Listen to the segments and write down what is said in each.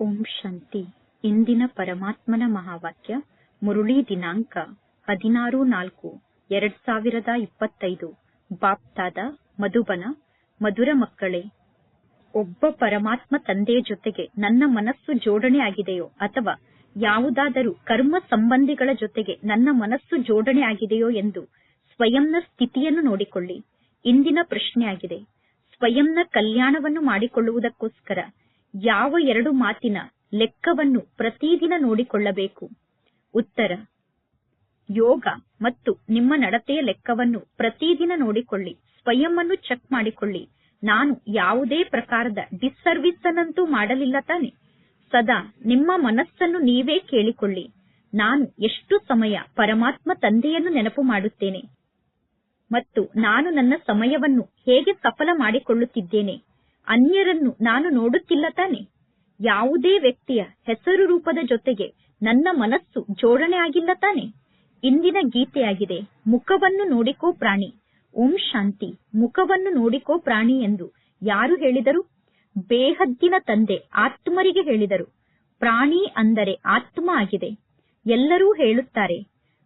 ಓಂ ಶಾಂತಿ. ಇಂದಿನ ಪರಮಾತ್ಮನ ಮಹಾವಾಕ್ಯ, ಮುರುಳಿ ದಿನಾಂಕ, ಹದಿನಾರು ನಾಲ್ಕು, ಎರಡ್ ಸಾವಿರದ ಇಪ್ಪತ್ತೈದು. ಬಾಪ್ತಾದ, ಮಧುಬನ, ಮಧುರ ಮಕ್ಕಳೇ, ಒಬ್ಬ ಪರಮಾತ್ಮ ತಂದೆಯ ಜೊತೆಗೆ ನನ್ನ ಮನಸ್ಸು ಜೋಡಣೆ ಆಗಿದೆಯೋ ಅಥವಾ ಯಾವುದಾದರೂ ಕರ್ಮ ಸಂಬಂಧಿಗಳ ಜೊತೆಗೆ ನನ್ನ ಮನಸ್ಸು ಜೋಡಣೆ ಆಗಿದೆಯೋ ಎಂದು ಸ್ವಯಂನ ಸ್ಥಿತಿಯನ್ನು ನೋಡಿಕೊಳ್ಳಿ. ಇಂದಿನ ಪ್ರಶ್ನೆಯಾಗಿದೆ. ಸ್ವಯಂನ ಕಲ್ಯಾಣವನ್ನು ಮಾಡಿಕೊಳ್ಳುವುದಕ್ಕೋಸ್ಕರ ಯಾವ ಎರಡು ಮಾತಿನ ಲೆಕ್ಕವನ್ನು ಪ್ರತಿದಿನ ನೋಡಿಕೊಳ್ಳಬೇಕು? ಉತ್ತರ, ಯೋಗ ಮತ್ತು ನಿಮ್ಮ ನಡತೆಯ ಲೆಕ್ಕವನ್ನು ಪ್ರತಿದಿನ ನೋಡಿಕೊಳ್ಳಿ ಸ್ವಯಂ ಚೆಕ್ ಮಾಡಿಕೊಳ್ಳಿ. ನಾನು ಯಾವುದೇ ಪ್ರಕಾರದ ಡಿಸ್ಸರ್ವಿಸ್ ಅನ್ನಂತೂ ಮಾಡಲಿಲ್ಲ ತಾನೆ. ಸದಾ ನಿಮ್ಮ ಮನಸ್ಸನ್ನು ನೀವೇ ಕೇಳಿಕೊಳ್ಳಿ. ನಾನು ಎಷ್ಟು ಸಮಯ ಪರಮಾತ್ಮ ತಂದೆಯನ್ನು ನೆನಪು ಮಾಡುತ್ತೇನೆ? ಮತ್ತು ನಾನು ನನ್ನ ಸಮಯವನ್ನು ಹೇಗೆ ಸಫಲ ಮಾಡಿಕೊಳ್ಳುತ್ತಿದ್ದೇನೆ? ಅನ್ಯರನ್ನು ನಾನು ನೋಡುತ್ತಿಲ್ಲ ತಾನೆ. ಯಾವುದೇ ವ್ಯಕ್ತಿಯ ಹೆಸರು ರೂಪದ ಜೊತೆಗೆ ನನ್ನ ಮನಸ್ಸು ಜೋಡಣೆ ಆಗಿಲ್ಲ ತಾನೆ. ಇಂದಿನ ಗೀತೆಯಾಗಿದೆ, ಮುಖವನ್ನು ನೋಡಿಕೋ ಪ್ರಾಣಿ, ಓಂ ಶಾಂತಿ, ಮುಖವನ್ನು ನೋಡಿಕೋ ಪ್ರಾಣಿ ಎಂದು ಯಾರು ಹೇಳಿದರು? ಬೇಹದ್ದಿನ ತಂದೆ ಆತ್ಮರಿಗೆ ಹೇಳಿದರು, ಪ್ರಾಣಿ ಅಂದರೆ ಆತ್ಮ ಆಗಿದೆ ಎಲ್ಲರೂ ಹೇಳುತ್ತಾರೆ,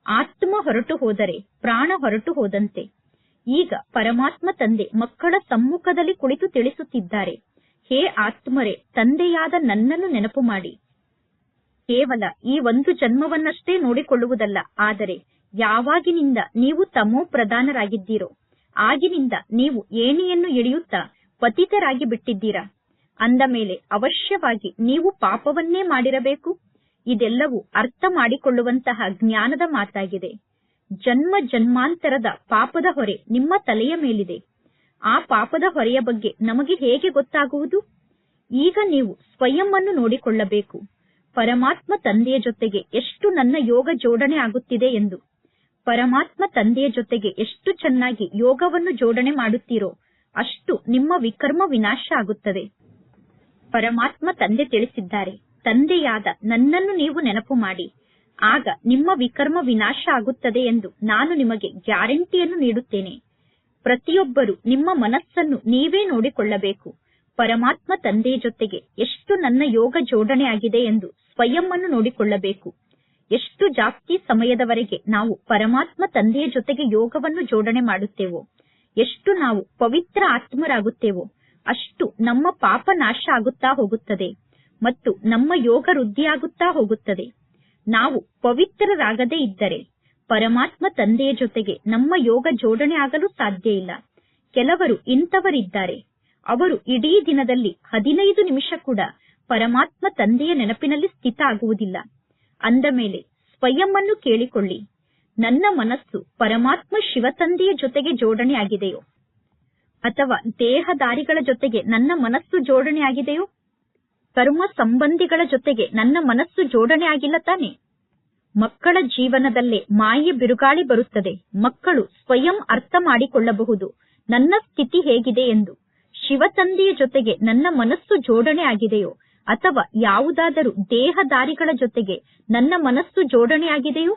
ಆತ್ಮ ಹೊರಟು ಹೋದರೆ ಪ್ರಾಣ ಹೊರಟು ಹೋದಂತೆ ಈಗ ಪರಮಾತ್ಮ ತಂದೆ ಮಕ್ಕಳ ಸಮ್ಮುಖದಲ್ಲಿ ಕುಳಿತು ತಿಳಿಸುತ್ತಿದ್ದಾರೆ. ಹೇ ಆತ್ಮರೇ, ತಂದೆಯಾದ ನನ್ನನ್ನು ನೆನಪು ಮಾಡಿ. ಕೇವಲ ಈ ಒಂದು ಜನ್ಮವನ್ನಷ್ಟೇ ನೋಡಿಕೊಳ್ಳುವುದಲ್ಲ, ಆದರೆ ಯಾವಾಗಿನಿಂದ ನೀವು ತಮೋ ಪ್ರಧಾನರಾಗಿದ್ದೀರೋ, ಆಗಿನಿಂದ ನೀವು ಏಣಿಯನ್ನು ಇಳಿಯುತ್ತಾ ಪತಿತರಾಗಿ ಬಿಟ್ಟಿದ್ದೀರಾ? ಅಂದ ಮೇಲೆ ಅವಶ್ಯವಾಗಿ ನೀವು ಪಾಪವನ್ನೇ ಮಾಡಿರಬೇಕು. ಇದೆಲ್ಲವೂ ಅರ್ಥ ಮಾಡಿಕೊಳ್ಳುವಂತಹ ಜ್ಞಾನದ ಮಾತಾಗಿದೆ. ಜನ್ಮ ಜನ್ಮಾಂತರದ ಪಾಪದ ಹೊರೆ ನಿಮ್ಮ ತಲೆಯ ಮೇಲಿದೆ. ಆ ಪಾಪದ ಹೊರೆಯ ಬಗ್ಗೆ ನಮಗೆ ಹೇಗೆ ಗೊತ್ತಾಗುವುದು? ಈಗ ನೀವು ಸ್ವಯಂ ಅನ್ನು ನೋಡಿಕೊಳ್ಳಬೇಕು. ಪರಮಾತ್ಮ ತಂದೆಯ ಜೊತೆಗೆ ಎಷ್ಟು ನನ್ನ ಯೋಗ ಜೋಡಣೆ ಆಗುತ್ತಿದೆ ಎಂದು. ಪರಮಾತ್ಮ ತಂದೆಯ ಜೊತೆಗೆ ಎಷ್ಟು ಚೆನ್ನಾಗಿ ಯೋಗವನ್ನು ಜೋಡಣೆ ಮಾಡುತ್ತೀರೋ, ಅಷ್ಟು ನಿಮ್ಮ ವಿಕರ್ಮ ವಿನಾಶ ಆಗುತ್ತದೆ. ಪರಮಾತ್ಮ ತಂದೆ ತಿಳಿಸಿದ್ದಾರೆ, ತಂದೆಯಾದ ನನ್ನನ್ನು ನೀವು ನೆನಪು ಮಾಡಿ. ಆಗ ನಿಮ್ಮ ವಿಕರ್ಮ ವಿನಾಶ ಆಗುತ್ತದೆ ಎಂದು ನಾನು ನಿಮಗೆ ಗ್ಯಾರಂಟಿಯನ್ನು ನೀಡುತ್ತೇನೆ. ಪ್ರತಿಯೊಬ್ಬರು ನಿಮ್ಮ ಮನಸ್ಸನ್ನು ನೀವೇ ನೋಡಿಕೊಳ್ಳಬೇಕು. ಪರಮಾತ್ಮ ತಂದೆಯ ಜೊತೆಗೆ ಎಷ್ಟು ನನ್ನ ಯೋಗ ಜೋಡಣೆ ಆಗಿದೆ ಎಂದು ಸ್ವಯಂ ನೋಡಿಕೊಳ್ಳಬೇಕು. ಎಷ್ಟು ಜಾಸ್ತಿ ಸಮಯದವರೆಗೆ ನಾವು ಪರಮಾತ್ಮ ತಂದೆಯ ಜೊತೆಗೆ ಯೋಗವನ್ನು ಜೋಡಣೆ ಮಾಡುತ್ತೇವೋ, ಎಷ್ಟು ನಾವು ಪವಿತ್ರ ಆತ್ಮರಾಗುತ್ತೇವೋ, ಅಷ್ಟು ನಮ್ಮ ಪಾಪ ನಾಶ ಆಗುತ್ತಾ ಹೋಗುತ್ತದೆ ಮತ್ತು ನಮ್ಮ ಯೋಗ ವೃದ್ಧಿಯಾಗುತ್ತಾ ಹೋಗುತ್ತದೆ. ನಾವು ಪವಿತ್ರರಾಗದೇ ಇದ್ದರೆ ಪರಮಾತ್ಮ ತಂದೆಯ ಜೊತೆಗೆ ನಮ್ಮ ಯೋಗ ಜೋಡಣೆ ಆಗಲು ಸಾಧ್ಯ ಇಲ್ಲ. ಕೆಲವರು ಇಂಥವರಿದ್ದಾರೆ. ಅವರು ಇಡೀ ದಿನದಲ್ಲಿ ಹದಿನೈದು ನಿಮಿಷ ಕೂಡ ಪರಮಾತ್ಮ ತಂದೆಯ ನೆನಪಿನಲ್ಲಿ ಸ್ಥಿತ ಆಗುವುದಿಲ್ಲ. ಅಂದ ಮೇಲೆ ಸ್ವಯಂ ಕೇಳಿಕೊಳ್ಳಿ. ನನ್ನ ಮನಸ್ಸು ಪರಮಾತ್ಮ ಶಿವ ತಂದೆಯ ಜೊತೆಗೆ ಜೋಡಣೆ ಆಗಿದೆಯೋ ಅಥವಾ ದೇಹದಾರಿಗಳ ಜೊತೆಗೆ ನನ್ನ ಮನಸ್ಸು ಜೋಡಣೆ ಆಗಿದೆಯೋ ಕರ್ಮ ಸಂಬಂಧಿಗಳ ಜೊತೆಗೆ ನನ್ನ ಮನಸ್ಸು ಜೋಡಣೆ ಆಗಿಲ್ಲ ತಾನೆ. ಮಕ್ಕಳ ಜೀವನದಲ್ಲೇ ಮಾಯೆ ಬಿರುಗಾಳಿ ಬರುತ್ತದೆ. ಮಕ್ಕಳು ಸ್ವಯಂ ಅರ್ಥ ಮಾಡಿಕೊಳ್ಳಬಹುದು. ನನ್ನ ಸ್ಥಿತಿ ಹೇಗಿದೆ ಎಂದು. ಶಿವತಂದೆಯ ಜೊತೆಗೆ ನನ್ನ ಮನಸ್ಸು ಜೋಡಣೆ ಆಗಿದೆಯೋ, ಅಥವಾ ಯಾವುದಾದರೂ ದೇಹದಾರಿಗಳ ಜೊತೆಗೆ ನನ್ನ ಮನಸ್ಸು ಜೋಡಣೆ ಆಗಿದೆಯೋ?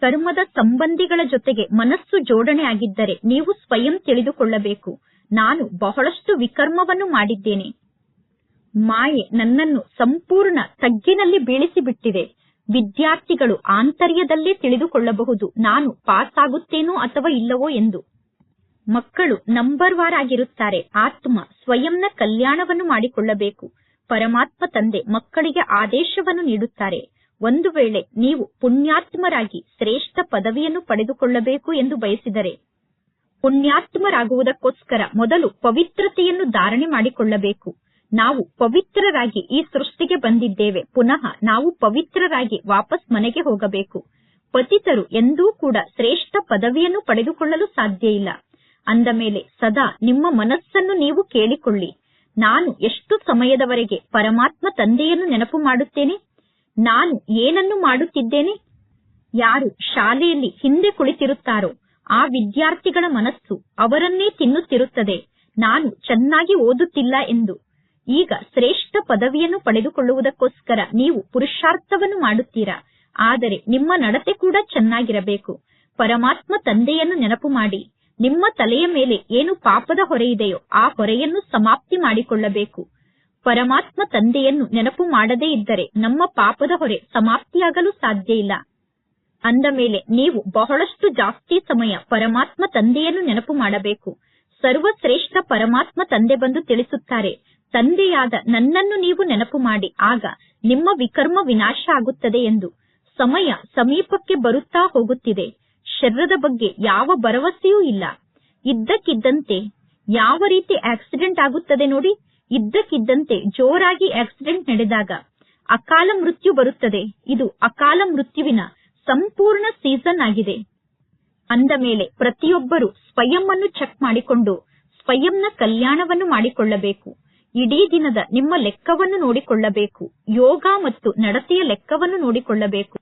ಕರ್ಮದ ಸಂಬಂಧಿಗಳ ಜೊತೆಗೆ ಮನಸ್ಸು ಜೋಡಣೆ ಆಗಿದ್ದರೆ ನೀವು ಸ್ವಯಂ ತಿಳಿದುಕೊಳ್ಳಬೇಕು. ನಾನು ಬಹಳಷ್ಟು ವಿಕರ್ಮವನ್ನು ಮಾಡಿದ್ದೇನೆ. ಮಾಯೆ ನನ್ನನ್ನು ಸಂಪೂರ್ಣ ತಗ್ಗಿನಲ್ಲಿ ಬೀಳಿಸಿಬಿಟ್ಟಿದೆ. ವಿದ್ಯಾರ್ಥಿಗಳು ಆಂತರ್ಯದಲ್ಲೇ ತಿಳಿದುಕೊಳ್ಳಬಹುದು. ನಾನು ಪಾಸ್ ಆಗುತ್ತೇನೋ ಅಥವಾ ಇಲ್ಲವೋ ಎಂದು. ಮಕ್ಕಳು ನಂಬರ್ ವಾರ್ ಆಗಿರುತ್ತಾರೆ. ಆತ್ಮ ಸ್ವಯಂನ ಕಲ್ಯಾಣವನ್ನು ಮಾಡಿಕೊಳ್ಳಬೇಕು. ಪರಮಾತ್ಮ ತಂದೆ ಮಕ್ಕಳಿಗೆ ಆದೇಶವನ್ನು ನೀಡುತ್ತಾರೆ. ಒಂದು ವೇಳೆ ನೀವು ಪುಣ್ಯಾತ್ಮರಾಗಿ ಶ್ರೇಷ್ಠ ಪದವಿಯನ್ನು ಪಡೆದುಕೊಳ್ಳಬೇಕು ಎಂದು ಬಯಸಿದರೆ, ಪುಣ್ಯಾತ್ಮರಾಗುವುದಕ್ಕೋಸ್ಕರ ಮೊದಲು ಪವಿತ್ರತೆಯನ್ನು ಧಾರಣೆ ಮಾಡಿಕೊಳ್ಳಬೇಕು. ನಾವು ಪವಿತ್ರರಾಗಿ ಈ ಸೃಷ್ಟಿಗೆ ಬಂದಿದ್ದೇವೆ. ಪುನಃ ನಾವು ಪವಿತ್ರರಾಗಿ ವಾಪಸ್ ಮನೆಗೆ ಹೋಗಬೇಕು. ಪತಿತರು ಎಂದೂ ಕೂಡ ಶ್ರೇಷ್ಠ ಪದವಿಯನ್ನು ಪಡೆದುಕೊಳ್ಳಲು ಸಾಧ್ಯ ಇಲ್ಲ. ಅಂದ ಮೇಲೆ, ಸದಾ ನಿಮ್ಮ ಮನಸ್ಸನ್ನು ನೀವು ಕೇಳಿಕೊಳ್ಳಿ. ನಾನು ಎಷ್ಟು ಸಮಯದವರೆಗೆ ಪರಮಾತ್ಮ ತಂದೆಯನ್ನು ನೆನಪು ಮಾಡುತ್ತೇನೆ? ನಾನು ಏನನ್ನು ಮಾಡುತ್ತಿದ್ದೇನೆ? ಯಾರು ಶಾಲೆಯಲ್ಲಿ ಹಿಂದೆ ಕುಳಿತಿರುತ್ತಾರೋ, ಆ ವಿದ್ಯಾರ್ಥಿಗಳ ಮನಸ್ಸು ಅವರನ್ನೇ ತಿನ್ನುತ್ತಿರುತ್ತದೆ. ನಾನು ಚೆನ್ನಾಗಿ ಓದುತ್ತಿಲ್ಲ ಎಂದು ಈಗ ಶ್ರೇಷ್ಠ ಪದವಿಯನ್ನು ಪಡೆದುಕೊಳ್ಳುವುದಕ್ಕೋಸ್ಕರ ನೀವು ಪುರುಷಾರ್ಥವನ್ನು ಮಾಡುತ್ತೀರಾ? ಆದರೆ ನಿಮ್ಮ ನಡತೆ ಕೂಡ ಚೆನ್ನಾಗಿರಬೇಕು. ಪರಮಾತ್ಮ ತಂದೆಯನ್ನು ನೆನಪು ಮಾಡಿ. ನಿಮ್ಮ ತಲೆಯ ಮೇಲೆ ಏನು ಪಾಪದ ಹೊರೆಯಿದೆಯೋ ಆ ಹೊರೆಯನ್ನು ಸಮಾಪ್ತಿ ಮಾಡಿಕೊಳ್ಳಬೇಕು. ಪರಮಾತ್ಮ ತಂದೆಯನ್ನು ನೆನಪು ಮಾಡದೇ ಇದ್ದರೆ ನಮ್ಮ ಪಾಪದ ಹೊರೆ ಸಮಾಪ್ತಿಯಾಗಲು ಸಾಧ್ಯ ಇಲ್ಲ. ಅಂದ ಮೇಲೆ ನೀವು ಬಹಳಷ್ಟು ಜಾಸ್ತಿ ಸಮಯ ಪರಮಾತ್ಮ ತಂದೆಯನ್ನು ನೆನಪು ಮಾಡಬೇಕು. ಸರ್ವಶ್ರೇಷ್ಠ ಪರಮಾತ್ಮ ತಂದೆ ಬಂದು ತಿಳಿಸುತ್ತಾರೆ ತಂದೆಯಾದ ನನ್ನನ್ನು ನೀವು ನೆನಪು ಮಾಡಿ. ಆಗ ನಿಮ್ಮ ವಿಕರ್ಮ ವಿನಾಶ ಆಗುತ್ತದೆ ಎಂದು ಸಮಯ ಸಮೀಪಕ್ಕೆ ಬರುತ್ತಾ ಹೋಗುತ್ತಿದೆ. ಶರೀರದ ಬಗ್ಗೆ ಯಾವ ಭರವಸೆಯೂ ಇಲ್ಲ. ಇದ್ದಕ್ಕಿದ್ದಂತೆ ಯಾವ ರೀತಿ ಆಕ್ಸಿಡೆಂಟ್ ಆಗುತ್ತದೆ ನೋಡಿ. ಇದ್ದಕ್ಕಿದ್ದಂತೆ ಜೋರಾಗಿ ಆಕ್ಸಿಡೆಂಟ್ ನಡೆದಾಗ ಅಕಾಲ ಮೃತ್ಯು ಬರುತ್ತದೆ. ಇದು ಅಕಾಲ ಮೃತ್ಯುವಿನ ಸಂಪೂರ್ಣ ಸೀಸನ್ ಆಗಿದೆ. ಅಂದ ಮೇಲೆ ಪ್ರತಿಯೊಬ್ಬರು ಸ್ವಯಂ ಅನ್ನು ಚೆಕ್ ಮಾಡಿಕೊಂಡು ಸ್ವಯಂನ ಕಲ್ಯಾಣವನ್ನು ಮಾಡಿಕೊಳ್ಳಬೇಕು. ಇಡೀ ದಿನದ ನಿಮ್ಮ ಲೆಕ್ಕವನ್ನು ನೋಡಿಕೊಳ್ಳಬೇಕು. ಯೋಗ ಮತ್ತು ನಡತೆಯ ಲೆಕ್ಕವನ್ನು ನೋಡಿಕೊಳ್ಳಬೇಕು.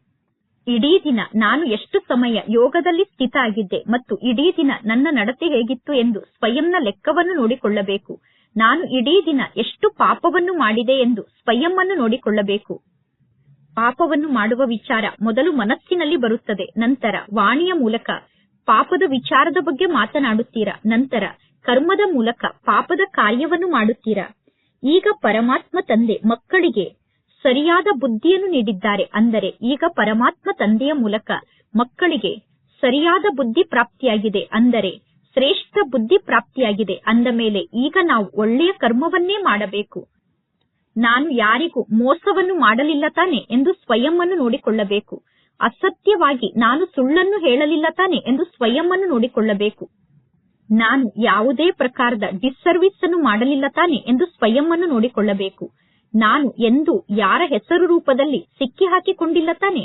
ಇಡೀ ದಿನ ನಾನು ಎಷ್ಟು ಸಮಯ ಯೋಗದಲ್ಲಿ ಸ್ಥಿತ ಆಗಿದ್ದೆ ಮತ್ತು ಇಡೀ ದಿನ ನನ್ನ ನಡತೆ ಹೇಗಿತ್ತು ಎಂದು ಸ್ವಯಂನ ಲೆಕ್ಕವನ್ನು ನೋಡಿಕೊಳ್ಳಬೇಕು. ನಾನು ಇಡೀ ದಿನ ಎಷ್ಟು ಪಾಪವನ್ನು ಮಾಡಿದೆ ಎಂದು ಸ್ವಯಂ ಅನ್ನು ನೋಡಿಕೊಳ್ಳಬೇಕು. ಪಾಪವನ್ನು ಮಾಡುವ ವಿಚಾರ ಮೊದಲು ಮನಸ್ಸಿನಲ್ಲಿ ಬರುತ್ತದೆ. ನಂತರ ವಾಣಿಯ ಮೂಲಕ ಪಾಪದ ವಿಚಾರದ ಬಗ್ಗೆ ಮಾತನಾಡುತ್ತೀರಾ? ನಂತರ ಕರ್ಮದ ಮೂಲಕ ಪಾಪದ ಕಾರ್ಯವನ್ನು ಮಾಡುತ್ತೀರಾ? ಈಗ ಪರಮಾತ್ಮ ತಂದೆ ಮಕ್ಕಳಿಗೆ ಸರಿಯಾದ ಬುದ್ಧಿಯನ್ನು ನೀಡಿದ್ದಾರೆ. ಅಂದರೆ ಈಗ ಪರಮಾತ್ಮ ತಂದೆಯ ಮೂಲಕ ಮಕ್ಕಳಿಗೆ ಸರಿಯಾದ ಬುದ್ಧಿ ಪ್ರಾಪ್ತಿಯಾಗಿದೆ. ಅಂದರೆ ಶ್ರೇಷ್ಠ ಬುದ್ಧಿ ಪ್ರಾಪ್ತಿಯಾಗಿದೆ. ಅಂದ ಮೇಲೆ ಈಗ ನಾವು ಒಳ್ಳೆಯ ಕರ್ಮವನ್ನೇ ಮಾಡಬೇಕು. ನಾನು ಯಾರಿಗೂ ಮೋಸವನ್ನು ಮಾಡಲಿಲ್ಲ ತಾನೆ ಎಂದು ಸ್ವಯಂ ಅನ್ನು ನೋಡಿಕೊಳ್ಳಬೇಕು. ಅಸತ್ಯವಾಗಿ ನಾನು ಸುಳ್ಳನ್ನು ಹೇಳಲಿಲ್ಲ ತಾನೆ ಎಂದು ಸ್ವಯಂ ಅನ್ನು ನೋಡಿಕೊಳ್ಳಬೇಕು. ನಾನು ಯಾವುದೇ ಪ್ರಕಾರದ ಡಿಸ್ಸರ್ವಿಸ್ ಅನ್ನು ಮಾಡಲಿಲ್ಲ ತಾನೆ ಎಂದು ಸ್ವಯಂನ್ನು ನೋಡಿಕೊಳ್ಳಬೇಕು. ನಾನು ಎಂದು ಯಾರ ಹೆಸರು ರೂಪದಲ್ಲಿ ಸಿಕ್ಕಿ ಹಾಕಿಕೊಂಡಿಲ್ಲ ತಾನೆ?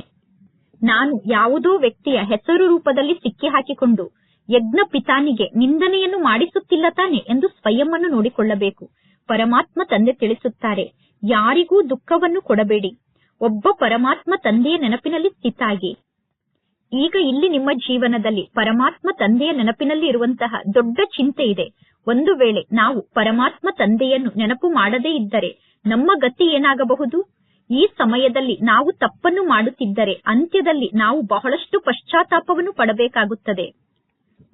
ನಾನು ಯಾವುದೋ ವ್ಯಕ್ತಿಯ ಹೆಸರು ರೂಪದಲ್ಲಿ ಸಿಕ್ಕಿ ಹಾಕಿಕೊಂಡು ಯಜ್ಞ ಪಿತಾನಿಗೆ ನಿಂದನೆಯನ್ನು ಮಾಡಿಸುತ್ತಿಲ್ಲ ತಾನೆ ಎಂದು ಸ್ವಯಂನ್ನು ನೋಡಿಕೊಳ್ಳಬೇಕು. ಪರಮಾತ್ಮ ತಂದೆ ತಿಳಿಸುತ್ತಾರೆ, ಯಾರಿಗೂ ದುಃಖವನ್ನು ಕೊಡಬೇಡಿ. ಒಬ್ಬ ಪರಮಾತ್ಮ ತಂದೆಯ ನೆನಪಿನಲ್ಲಿ ಸ್ಥಿತಾಗಿ. ಈಗ ಇಲ್ಲಿ ನಿಮ್ಮ ಜೀವನದಲ್ಲಿ ಪರಮಾತ್ಮ ತಂದೆಯ ನೆನಪಿನಲ್ಲಿ ಇರುವಂತಹ ದೊಡ್ಡ ಚಿಂತೆ ಇದೆ. ಒಂದು ವೇಳೆ ನಾವು ಪರಮಾತ್ಮ ತಂದೆಯನ್ನು ನೆನಪು ಮಾಡದೇ ಇದ್ದರೆ ನಮ್ಮ ಗತಿ ಏನಾಗಬಹುದು? ಈ ಸಮಯದಲ್ಲಿ ನಾವು ತಪ್ಪನ್ನು ಮಾಡುತ್ತಿದ್ದರೆ ಅಂತ್ಯದಲ್ಲಿ ನಾವು ಬಹಳಷ್ಟು ಪಶ್ಚಾತ್ತಾಪವನ್ನು ಪಡಬೇಕಾಗುತ್ತದೆ.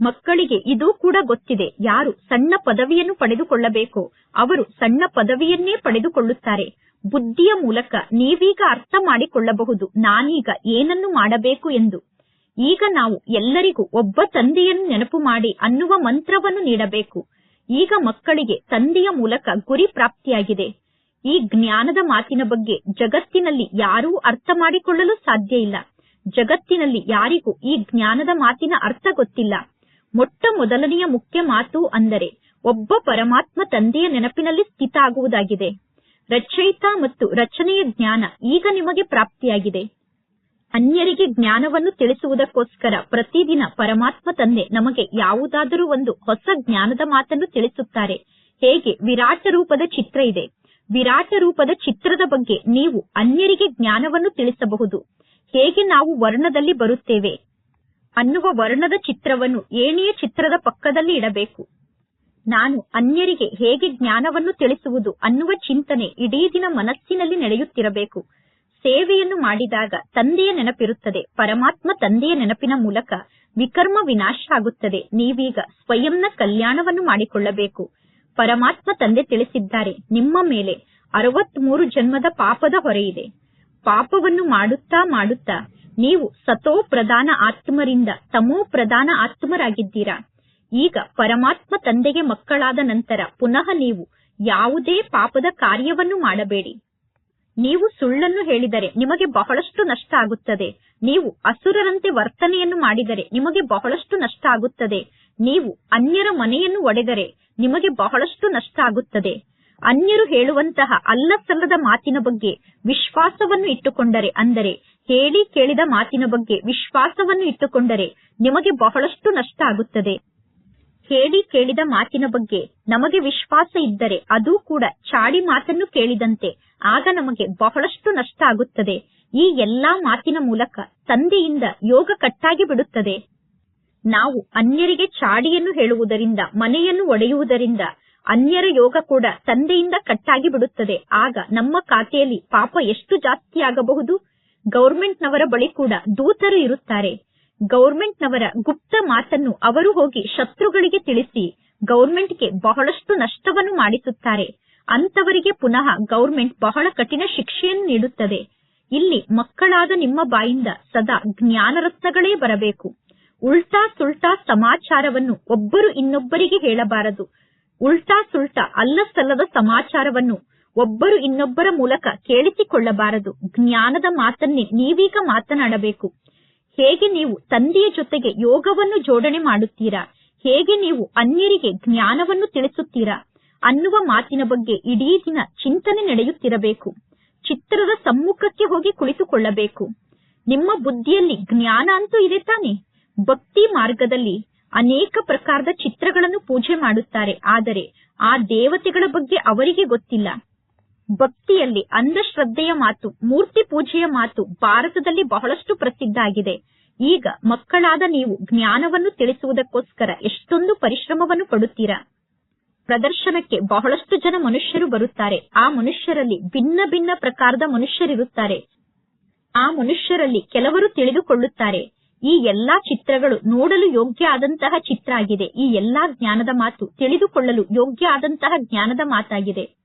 ಮಕ್ಕಳಿಗೆ ಇದು ಕೂಡ ಗೊತ್ತಿದೆ. ಯಾರು ಸಣ್ಣ ಪದವಿಯನ್ನು ಪಡೆದುಕೊಳ್ಳಬೇಕು ಅವರು ಸಣ್ಣ ಪದವಿಯನ್ನೇ ಪಡೆದುಕೊಳ್ಳುತ್ತಾರೆ. ಬುದ್ಧಿಯ ಮೂಲಕ ನೀವೀಗ ಅರ್ಥ ಮಾಡಿಕೊಳ್ಳಬಹುದು ನಾನೀಗ ಏನನ್ನು ಮಾಡಬೇಕು ಎಂದು. ಈಗ ನಾವು ಎಲ್ಲರಿಗೂ ಒಬ್ಬ ತಂದೆಯನ್ನು ನೆನಪು ಮಾಡಿ ಅನ್ನುವ ಮಂತ್ರವನ್ನು ನೀಡಬೇಕು. ಈಗ ಮಕ್ಕಳಿಗೆ ತಂದೆಯ ಮೂಲಕ ಗುರಿ ಪ್ರಾಪ್ತಿಯಾಗಿದೆ. ಈ ಜ್ಞಾನದ ಮಾತಿನ ಬಗ್ಗೆ ಜಗತ್ತಿನಲ್ಲಿ ಯಾರೂ ಅರ್ಥ ಮಾಡಿಕೊಳ್ಳಲು ಸಾಧ್ಯ ಇಲ್ಲ. ಜಗತ್ತಿನಲ್ಲಿ ಯಾರಿಗೂ ಈ ಜ್ಞಾನದ ಮಾತಿನ ಅರ್ಥ ಗೊತ್ತಿಲ್ಲ. ಮೊಟ್ಟ ಮೊದಲನೆಯ ಮುಖ್ಯ ಮಾತು ಅಂದರೆ ಒಬ್ಬ ಪರಮಾತ್ಮ ತಂದೆಯ ನೆನಪಿನಲ್ಲಿ ಸ್ಥಿತ ಆಗುವುದಾಗಿದೆ ರಚಯಿತ ಮತ್ತು ರಚನೆಯ ಜ್ಞಾನ ಈಗ ನಿಮಗೆ ಪ್ರಾಪ್ತಿಯಾಗಿದೆ. ಅನ್ಯರಿಗೆ ಜ್ಞಾನವನ್ನು ತಿಳಿಸುವುದಕ್ಕೋಸ್ಕರ ಪ್ರತಿದಿನ ಪರಮಾತ್ಮ ತಂದೆ ನಮಗೆ ಯಾವುದಾದರೂ ಒಂದು ಹೊಸ ಜ್ಞಾನದ ಮಾತನ್ನು ತಿಳಿಸುತ್ತಾರೆ. ಹೇಗೆ? ವಿರಾಟ ರೂಪದ ಚಿತ್ರ ಇದೆ. ವಿರಾಟ ರೂಪದ ಚಿತ್ರದ ಬಗ್ಗೆ ನೀವು ಅನ್ಯರಿಗೆ ಜ್ಞಾನವನ್ನು ತಿಳಿಸಬಹುದು. ಹೇಗೆ ನಾವು ವರ್ಣದಲ್ಲಿ ಬರುತ್ತೇವೆ? ಅನ್ನುವ ವರ್ಣದ ಚಿತ್ರವನ್ನು ಏಣಿಯ ಚಿತ್ರದ ಪಕ್ಕದಲ್ಲಿ ಇಡಬೇಕು. ನಾನು ಅನ್ಯರಿಗೆ ಹೇಗೆ ಜ್ಞಾನವನ್ನು ತಿಳಿಸುವುದು ಅನ್ನುವ ಚಿಂತನೆ ಇಡೀ ದಿನ ಮನಸ್ಸಿನಲ್ಲಿ ನಡೆಯುತ್ತಿರಬೇಕು. ಸೇವೆಯನ್ನು ಮಾಡಿದಾಗ ತಂದೆಯ ನೆನಪಿರುತ್ತದೆ. ಪರಮಾತ್ಮ ತಂದೆಯ ನೆನಪಿನ ಮೂಲಕ ವಿಕರ್ಮ ವಿನಾಶ ಆಗುತ್ತದೆ. ನೀವೀಗ ಸ್ವಯಂನ ಕಲ್ಯಾಣವನ್ನು ಮಾಡಿಕೊಳ್ಳಬೇಕು. ಪರಮಾತ್ಮ ತಂದೆ ತಿಳಿಸಿದ್ದಾರೆ, ನಿಮ್ಮ ಮೇಲೆ ಅರವತ್ಮೂರು ಜನ್ಮದ ಪಾಪದ ಹೊರೆಯಿದೆ. ಪಾಪವನ್ನು ಮಾಡುತ್ತಾ ಮಾಡುತ್ತಾ ನೀವು ಸತೋ ಪ್ರಧಾನ ಆತ್ಮರಿಂದ ತಮೋ ಪ್ರಧಾನ ಆತ್ಮರಾಗಿದ್ದೀರಾ? ಈಗ ಪರಮಾತ್ಮ ತಂದೆಗೆ ಮಕ್ಕಳಾದ ನಂತರ ಪುನಃ ನೀವು ಯಾವುದೇ ಪಾಪದ ಕಾರ್ಯವನ್ನು ಮಾಡಬೇಡಿ. ನೀವು ಸುಳ್ಳನ್ನು ಹೇಳಿದರೆ ನಿಮಗೆ ಬಹಳಷ್ಟು ನಷ್ಟ ಆಗುತ್ತದೆ. ನೀವು ಅಸುರರಂತೆ ವರ್ತನೆಯನ್ನು ಮಾಡಿದರೆ ನಿಮಗೆ ಬಹಳಷ್ಟು ನಷ್ಟ ಆಗುತ್ತದೆ. ನೀವು ಅನ್ಯರ ಮನೆಯನ್ನು ಒಡೆದರೆ ನಿಮಗೆ ಬಹಳಷ್ಟು ನಷ್ಟ ಆಗುತ್ತದೆ. ಅನ್ಯರು ಹೇಳುವಂತಹ ಅಲ್ಲಸಲ್ಲದ ಮಾತಿನ ಬಗ್ಗೆ ವಿಶ್ವಾಸವನ್ನು ಇಟ್ಟುಕೊಂಡರೆ ಅಂದರೆ ಹೇಳಿ ಕೇಳಿದ ಮಾತಿನ ಬಗ್ಗೆ ವಿಶ್ವಾಸವನ್ನು ಇಟ್ಟುಕೊಂಡರೆ ನಿಮಗೆ ಬಹಳಷ್ಟು ನಷ್ಟ ಆಗುತ್ತದೆ. ಹೇಳಿ ಕೇಳಿದ ಮಾತಿನ ಬಗ್ಗೆ ನಮಗೆ ವಿಶ್ವಾಸ ಇದ್ದರೆ ಅದು ಕೂಡ ಚಾಡಿ ಮಾತನ್ನು ಕೇಳಿದಂತೆ. ಆಗ ನಮಗೆ ಬಹಳಷ್ಟು ನಷ್ಟ ಆಗುತ್ತದೆ. ಈ ಎಲ್ಲಾ ಮಾತಿನ ಮೂಲಕ ತಂದೆಯಿಂದ ಯೋಗ ಕಟ್ಟಾಗಿ ಬಿಡುತ್ತದೆ. ನಾವು ಅನ್ಯರಿಗೆ ಚಾಡಿಯನ್ನು ಹೇಳುವುದರಿಂದ, ಮನೆಯನ್ನು ಒಡೆಯುವುದರಿಂದ ಅನ್ಯರ ಯೋಗ ಕೂಡ ತಂದೆಯಿಂದ ಕಟ್ಟಾಗಿ ಬಿಡುತ್ತದೆ. ಆಗ ನಮ್ಮ ಖಾತೆಯಲ್ಲಿ ಪಾಪ ಎಷ್ಟು ಜಾಸ್ತಿ ಆಗಬಹುದು? ಗೌರ್ಮೆಂಟ್ನವರ ಬಳಿ ಕೂಡ ದೂತರು ಇರುತ್ತಾರೆ. ಗೌರ್ಮೆಂಟ್ನವರ ಗುಪ್ತ ಮಾತನ್ನು ಅವರು ಹೋಗಿ ಶತ್ರುಗಳಿಗೆ ತಿಳಿಸಿ ಗೌರ್ಮೆಂಟ್ಗೆ ಬಹಳಷ್ಟು ನಷ್ಟವನ್ನು ಮಾಡಿಸುತ್ತಾರೆ. ಅಂತವರಿಗೆ ಪುನಃ ಗೌರ್ಮೆಂಟ್ ಬಹಳ ಕಠಿಣ ಶಿಕ್ಷೆಯನ್ನು ನೀಡುತ್ತದೆ. ಇಲ್ಲಿ ಮಕ್ಕಳಾದ ನಿಮ್ಮ ಬಾಯಿಂದ ಸದಾ ಜ್ಞಾನ ರತ್ನಗಳೇ ಬರಬೇಕು. ಉಲ್ಟಾ ಸುಲ್ಟಾ ಸಮಾಚಾರವನ್ನು ಒಬ್ಬರು ಇನ್ನೊಬ್ಬರಿಗೆ ಹೇಳಬಾರದು. ಉಲ್ಟಾ ಸುಲ್ಟಾ ಅಲ್ಲ ಸಲ್ಲದ ಸಮಾಚಾರವನ್ನು ಒಬ್ಬರು ಇನ್ನೊಬ್ಬರ ಮೂಲಕ ಕೇಳಿಸಿಕೊಳ್ಳಬಾರದು. ಜ್ಞಾನದ ಮಾತನ್ನೇ ನೀವೀಗ ಮಾತನಾಡಬೇಕು. ಹೇಗೆ ನೀವು ತಂದೆಯ ಜೊತೆಗೆ ಯೋಗವನ್ನು ಜೋಡಣೆ ಮಾಡುತ್ತೀರಾ? ಹೇಗೆ ನೀವು ಅನ್ಯರಿಗೆ ಜ್ಞಾನವನ್ನು ತಿಳಿಸುತ್ತೀರಾ? ಅನ್ನುವ ಮಾತಿನ ಬಗ್ಗೆ ಇಡೀ ದಿನ ಚಿಂತನೆ ನಡೆಯುತ್ತಿರಬೇಕು. ಚಿತ್ರದ ಸಮ್ಮುಖಕ್ಕೆ ಹೋಗಿ ಕುಳಿತುಕೊಳ್ಳಬೇಕು. ನಿಮ್ಮ ಬುದ್ಧಿಯಲ್ಲಿ ಜ್ಞಾನ ಅಂತೂ ಇದೆ ತಾನೆ? ಭಕ್ತಿ ಮಾರ್ಗದಲ್ಲಿ ಅನೇಕ ಪ್ರಕಾರದ ಚಿತ್ರಗಳನ್ನು ಪೂಜೆ ಮಾಡುತ್ತಾರೆ. ಆದರೆ ಆ ದೇವತೆಗಳ ಬಗ್ಗೆ ಅವರಿಗೆ ಗೊತ್ತಿಲ್ಲ. ಭಕ್ತಿಯಲ್ಲಿ, ಅಂಧಶ್ರದ್ಧೆಯ ಮಾತು, ಮೂರ್ತಿ ಪೂಜೆಯ ಮಾತು ಭಾರತದಲ್ಲಿ ಬಹಳಷ್ಟು ಪ್ರಸಿದ್ಧ ಆಗಿದೆ ಈಗ ಮಕ್ಕಳಾದ ನೀವು ಜ್ಞಾನವನ್ನು ತಿಳಿಸುವುದಕ್ಕೋಸ್ಕರ ಎಷ್ಟೊಂದು ಪರಿಶ್ರಮವನ್ನು ಪಡುತ್ತೀರಾ? ಪ್ರದರ್ಶನಕ್ಕೆ ಬಹಳಷ್ಟು ಜನ ಮನುಷ್ಯರು ಬರುತ್ತಾರೆ. ಆ ಮನುಷ್ಯರಲ್ಲಿ ಭಿನ್ನ ಭಿನ್ನ ಪ್ರಕಾರದ ಮನುಷ್ಯರಿರುತ್ತಾರೆ. ಆ ಮನುಷ್ಯರಲ್ಲಿ ಕೆಲವರು ತಿಳಿದುಕೊಳ್ಳುತ್ತಾರೆ. ಈ ಎಲ್ಲಾ ಚಿತ್ರಗಳು ನೋಡಲು ಯೋಗ್ಯ ಆದಂತಹ ಚಿತ್ರ ಆಗಿದೆ. ಈ ಎಲ್ಲಾ ಜ್ಞಾನದ ಮಾತು ತಿಳಿದುಕೊಳ್ಳಲು ಯೋಗ್ಯ ಆದಂತಹ ಜ್ಞಾನದ ಮಾತಾಗಿದೆ.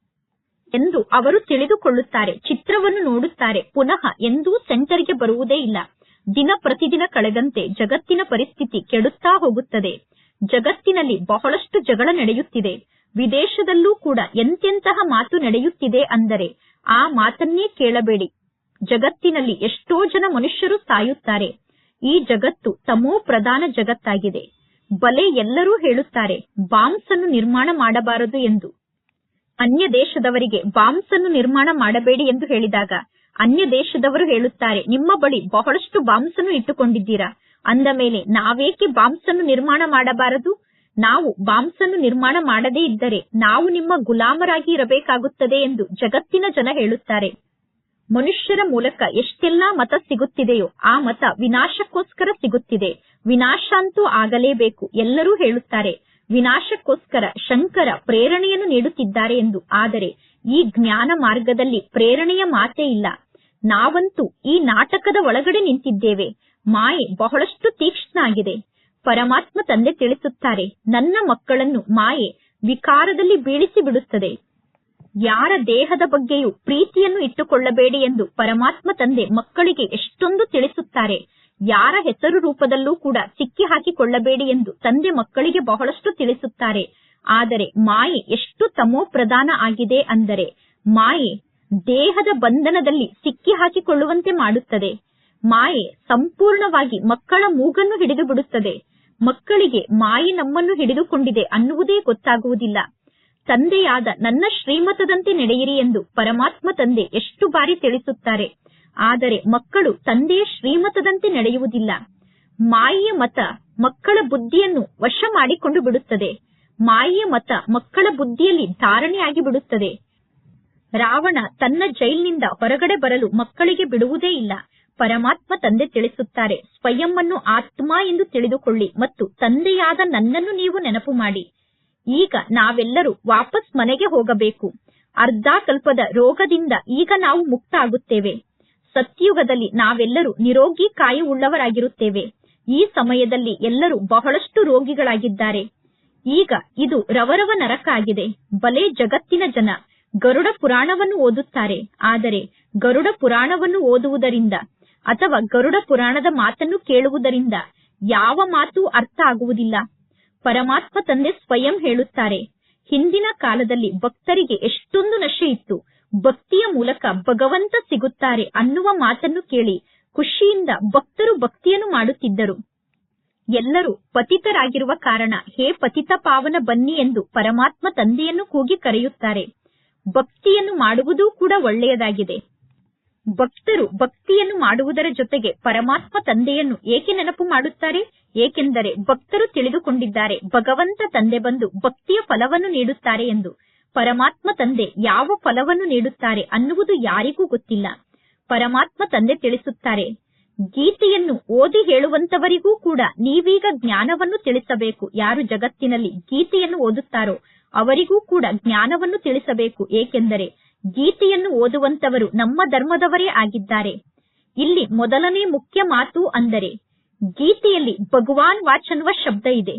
ಎಂದು ಅವರು ತಿಳಿದುಕೊಳ್ಳುತ್ತಾರೆ, ಚಿತ್ರವನ್ನು ನೋಡುತ್ತಾರೆ, ಪುನಃ ಎಂದೂ ಸೆಂಟರ್ಗೆ ಬರುವುದೇ ಇಲ್ಲ. ದಿನ ಪ್ರತಿದಿನ ಕಳೆದಂತೆ ಜಗತ್ತಿನ ಪರಿಸ್ಥಿತಿ ಕೆಡುತ್ತಾ ಹೋಗುತ್ತದೆ. ಜಗತ್ತಿನಲ್ಲಿ ಬಹಳಷ್ಟು ಜಗಳ ನಡೆಯುತ್ತಿದೆ. ವಿದೇಶದಲ್ಲೂ ಕೂಡ ಎಂತೆಂತಹ ಮಾತು ನಡೆಯುತ್ತಿದೆ ಅಂದರೆ, ಆ ಮಾತನ್ನೇ ಕೇಳಬೇಡಿ. ಜಗತ್ತಿನಲ್ಲಿ ಎಷ್ಟೋ ಜನ ಮನುಷ್ಯರು ಸಾಯುತ್ತಾರೆ. ಈ ಜಗತ್ತು ತಮೋ ಪ್ರಧಾನ ಜಗತ್ತಾಗಿದೆ. ಬಲೆ ಎಲ್ಲರೂ ಹೇಳುತ್ತಾರೆ ಬಾಂಬ್ಸ್ ಅನ್ನು ನಿರ್ಮಾಣ ಮಾಡಬಾರದು ಎಂದು. ಅನ್ಯ ದೇಶದವರಿಗೆ ಬಾಂಬ್ಸ್ ಅನ್ನು ನಿರ್ಮಾಣ ಮಾಡಬೇಡಿ ಎಂದು ಹೇಳಿದಾಗ, ಅನ್ಯ ದೇಶದವರು ಹೇಳುತ್ತಾರೆ, ನಿಮ್ಮ ಬಳಿ ಬಹಳಷ್ಟು ಬಾಂಬ್ಸ್ ಅನ್ನು ಇಟ್ಟುಕೊಂಡಿದ್ದೀರಾ? ಅಂದ ಮೇಲೆ, ನಾವೇಕೆ ಬಾಂಬ್ಸ್ ಅನ್ನು ನಿರ್ಮಾಣ ಮಾಡಬಾರದು? ನಾವು ಬಾಂಬ್ಸ್ ಅನ್ನು ನಿರ್ಮಾಣ ಮಾಡದೇ ಇದ್ದರೆ ನಾವು ನಿಮ್ಮ ಗುಲಾಮರಾಗಿ ಇರಬೇಕಾಗುತ್ತದೆ ಎಂದು ಜಗತ್ತಿನ ಜನ ಹೇಳುತ್ತಾರೆ. ಮನುಷ್ಯರ ಮೂಲಕ ಎಷ್ಟೆಲ್ಲಾ ಮತ ಸಿಗುತ್ತಿದೆಯೋ, ಆ ಮತ ವಿನಾಶಕ್ಕೋಸ್ಕರ ಸಿಗುತ್ತಿದೆ. ವಿನಾಶ ಆಗಲೇಬೇಕು, ಎಲ್ಲರೂ ಹೇಳುತ್ತಾರೆ. ವಿನಾಶಕ್ಕೋಸ್ಕರ ಶಂಕರ ಪ್ರೇರಣೆಯನ್ನು ನೀಡುತ್ತಿದ್ದಾರೆ ಎಂದು. ಆದರೆ ಈ ಜ್ಞಾನ ಮಾರ್ಗದಲ್ಲಿ ಪ್ರೇರಣೆಯ ಮಾತೇ ಇಲ್ಲ. ನಾವಂತೂ ಈ ನಾಟಕದ ಒಳಗಡೆ ನಿಂತಿದ್ದೇವೆ. ಮಾಯೆ ಬಹಳಷ್ಟು ತೀಕ್ಷ್ಣ ಆಗಿದೆ. ಪರಮಾತ್ಮ ತಂದೆ ತಿಳಿಸುತ್ತಾರೆ, ನನ್ನ ಮಕ್ಕಳನ್ನು ಮಾಯೆ ವಿಕಾರದಲ್ಲಿ ಬೀಳಿಸಿ ಬಿಡುತ್ತದೆ. ಯಾರ ದೇಹದ ಬಗ್ಗೆಯೂ ಪ್ರೀತಿಯನ್ನು ಇಟ್ಟುಕೊಳ್ಳಬೇಡಿ ಎಂದು ಪರಮಾತ್ಮ ತಂದೆ ಮಕ್ಕಳಿಗೆ ಎಷ್ಟೊಂದು ತಿಳಿಸುತ್ತಾರೆ. ಯಾರ ಹೆಸರು ರೂಪದಲ್ಲೂ ಕೂಡ ಸಿಕ್ಕಿ ಹಾಕಿಕೊಳ್ಳಬೇಡಿ ಎಂದು ತಂದೆ ಮಕ್ಕಳಿಗೆ ಬಹಳಷ್ಟು ತಿಳಿಸುತ್ತಾರೆ. ಆದರೆ ಮಾಯೆ ಎಷ್ಟು ತಮೋ ಪ್ರಧಾನ ಆಗಿದೆ ಅಂದರೆ ಮಾಯೆ ದೇಹದ ಬಂಧನದಲ್ಲಿ ಸಿಕ್ಕಿ ಹಾಕಿಕೊಳ್ಳುವಂತೆ ಮಾಡುತ್ತದೆ. ಮಾಯೆ ಸಂಪೂರ್ಣವಾಗಿ ಮಕ್ಕಳ ಮೂಗನ್ನು ಹಿಡಿದು ಬಿಡುತ್ತದೆ. ಮಕ್ಕಳಿಗೆ ಮಾಯೆ ನಮ್ಮನ್ನು ಹಿಡಿದುಕೊಂಡಿದೆ ಅನ್ನುವುದೇ ಗೊತ್ತಾಗುವುದಿಲ್ಲ. ತಂದೆಯಾದ ನನ್ನ ಶ್ರೀಮತದಂತೆ ನಡೆಯಿರಿ ಎಂದು ಪರಮಾತ್ಮ ತಂದೆ ಎಷ್ಟು ಬಾರಿ ತಿಳಿಸುತ್ತಾರೆ. ಆದರೆ ಮಕ್ಕಳು ತಂದೆಯ ಶ್ರೀಮತದಂತೆ ನಡೆಯುವುದಿಲ್ಲ. ಮಾಯೆಯ ಮತ ಮಕ್ಕಳ ಬುದ್ಧಿಯನ್ನು ವಶ ಮಾಡಿಕೊಂಡು ಬಿಡುತ್ತದೆ. ಮಾಯೆಯ ಮತ ಮಕ್ಕಳ ಬುದ್ಧಿಯಲ್ಲಿ ಧಾರಣೆಯಾಗಿ ಬಿಡುತ್ತದೆ. ರಾವಣ ತನ್ನ ಜೈಲಿನಿಂದ ಹೊರಗಡೆ ಬರಲು ಮಕ್ಕಳಿಗೆ ಬಿಡುವುದೇ ಇಲ್ಲ. ಪರಮಾತ್ಮ ತಂದೆ ತಿಳಿಸುತ್ತಾರೆ ಸ್ವಯಂ ಅನ್ನು ಆತ್ಮ ಎಂದು ತಿಳಿದುಕೊಳ್ಳಿ ಮತ್ತು ತಂದೆಯಾದ ನನ್ನನ್ನು ನೀವು ನೆನಪು ಮಾಡಿ. ಈಗ ನಾವೆಲ್ಲರೂ ವಾಪಸ್ ಮನೆಗೆ ಹೋಗಬೇಕು. ಅರ್ಧ ಕಲ್ಪದ ರೋಗದಿಂದ ಈಗ ನಾವು ಮುಕ್ತ ಆಗುತ್ತೇವೆ ಸತ್ಯುಗದಲ್ಲಿ ನಾವೆಲ್ಲರೂ ನಿರೋಗಿ ಕಾಯುವುಳ್ಳವರಾಗಿರುತ್ತೇವೆ. ಈ ಸಮಯದಲ್ಲಿ ಎಲ್ಲರೂ ಬಹಳಷ್ಟು ರೋಗಿಗಳಾಗಿದ್ದಾರೆ. ಈಗ ಇದು ರವರವ ನರಕ ಆಗಿದೆ ಬಲೆ ಜಗತ್ತಿನ ಜನ. ಗರುಡ ಪುರಾಣವನ್ನು ಓದುತ್ತಾರೆ. ಆದರೆ ಗರುಡ ಪುರಾಣವನ್ನು ಓದುವುದರಿಂದ ಅಥವಾ ಗರುಡ ಪುರಾಣದ ಮಾತನ್ನು ಕೇಳುವುದರಿಂದ ಯಾವ ಮಾತು ಅರ್ಥ ಆಗುವುದಿಲ್ಲ. ಪರಮಾತ್ಮ ತಂದೆ ಸ್ವಯಂ ಹೇಳುತ್ತಾರೆ, ಹಿಂದಿನ ಕಾಲದಲ್ಲಿ ಭಕ್ತರಿಗೆ ಎಷ್ಟೊಂದು ನಶೆ ಇತ್ತು ಭಕ್ತಿಯ ಮೂಲಕ ಭಗವಂತ ಸಿಗುತ್ತಾರೆ ಅನ್ನುವ ಮಾತನ್ನು ಕೇಳಿ ಖುಷಿಯಿಂದ ಭಕ್ತರು ಭಕ್ತಿಯನ್ನು ಮಾಡುತ್ತಿದ್ದರು. ಎಲ್ಲರೂ ಪತಿತರಾಗಿರುವ ಕಾರಣ ಹೇ ಪತಿತ ಪಾವನ ಬನ್ನಿ ಎಂದು ಪರಮಾತ್ಮ ತಂದೆಯನ್ನು ಕೂಗಿ ಕರೆಯುತ್ತಾರೆ. ಭಕ್ತಿಯನ್ನು ಮಾಡುವುದೂ ಕೂಡ ಒಳ್ಳೆಯದಾಗಿದೆ. ಭಕ್ತರು ಭಕ್ತಿಯನ್ನು ಮಾಡುವುದರ ಜೊತೆಗೆ ಪರಮಾತ್ಮ ತಂದೆಯನ್ನು ಏಕೆ ನೆನಪು ಮಾಡುತ್ತಾರೆ? ಏಕೆಂದರೆ ಭಕ್ತರು ತಿಳಿದುಕೊಂಡಿದ್ದಾರೆ, ಭಗವಂತ ತಂದೆ ಬಂದು ಭಕ್ತಿಯ ಫಲವನ್ನು ನೀಡುತ್ತಾರೆ ಎಂದು. ಪರಮಾತ್ಮ ತಂದೆ ಯಾವ ಫಲವನ್ನು ನೀಡುತ್ತಾರೆ ಅನ್ನುವುದು ಯಾರಿಗೂ ಗೊತ್ತಿಲ್ಲ. ಪರಮಾತ್ಮ ತಂದೆ ತಿಳಿಸುತ್ತಾರೆ, ಗೀತೆಯನ್ನು ಓದಿ ಹೇಳುವಂತವರಿಗೂ ಕೂಡ ನೀವೀಗ ಜ್ಞಾನವನ್ನು ತಿಳಿಸಬೇಕು. ಯಾರು ಜಗತ್ತಿನಲ್ಲಿ ಗೀತೆಯನ್ನು ಓದುತ್ತಾರೋ ಅವರಿಗೂ ಕೂಡ ಜ್ಞಾನವನ್ನು ತಿಳಿಸಬೇಕು. ಏಕೆಂದರೆ ಗೀತೆಯನ್ನು ಓದುವಂತವರು ನಮ್ಮ ಧರ್ಮದವರೇ ಆಗಿದ್ದಾರೆ. ಇಲ್ಲಿ ಮೊದಲನೇ ಮುಖ್ಯ ಮಾತು ಅಂದರೆ ಗೀತೆಯಲ್ಲಿ ಭಗವಾನ್ ವಾಚ್ ಅನ್ನುವ ಶಬ್ದ ಇದೆ.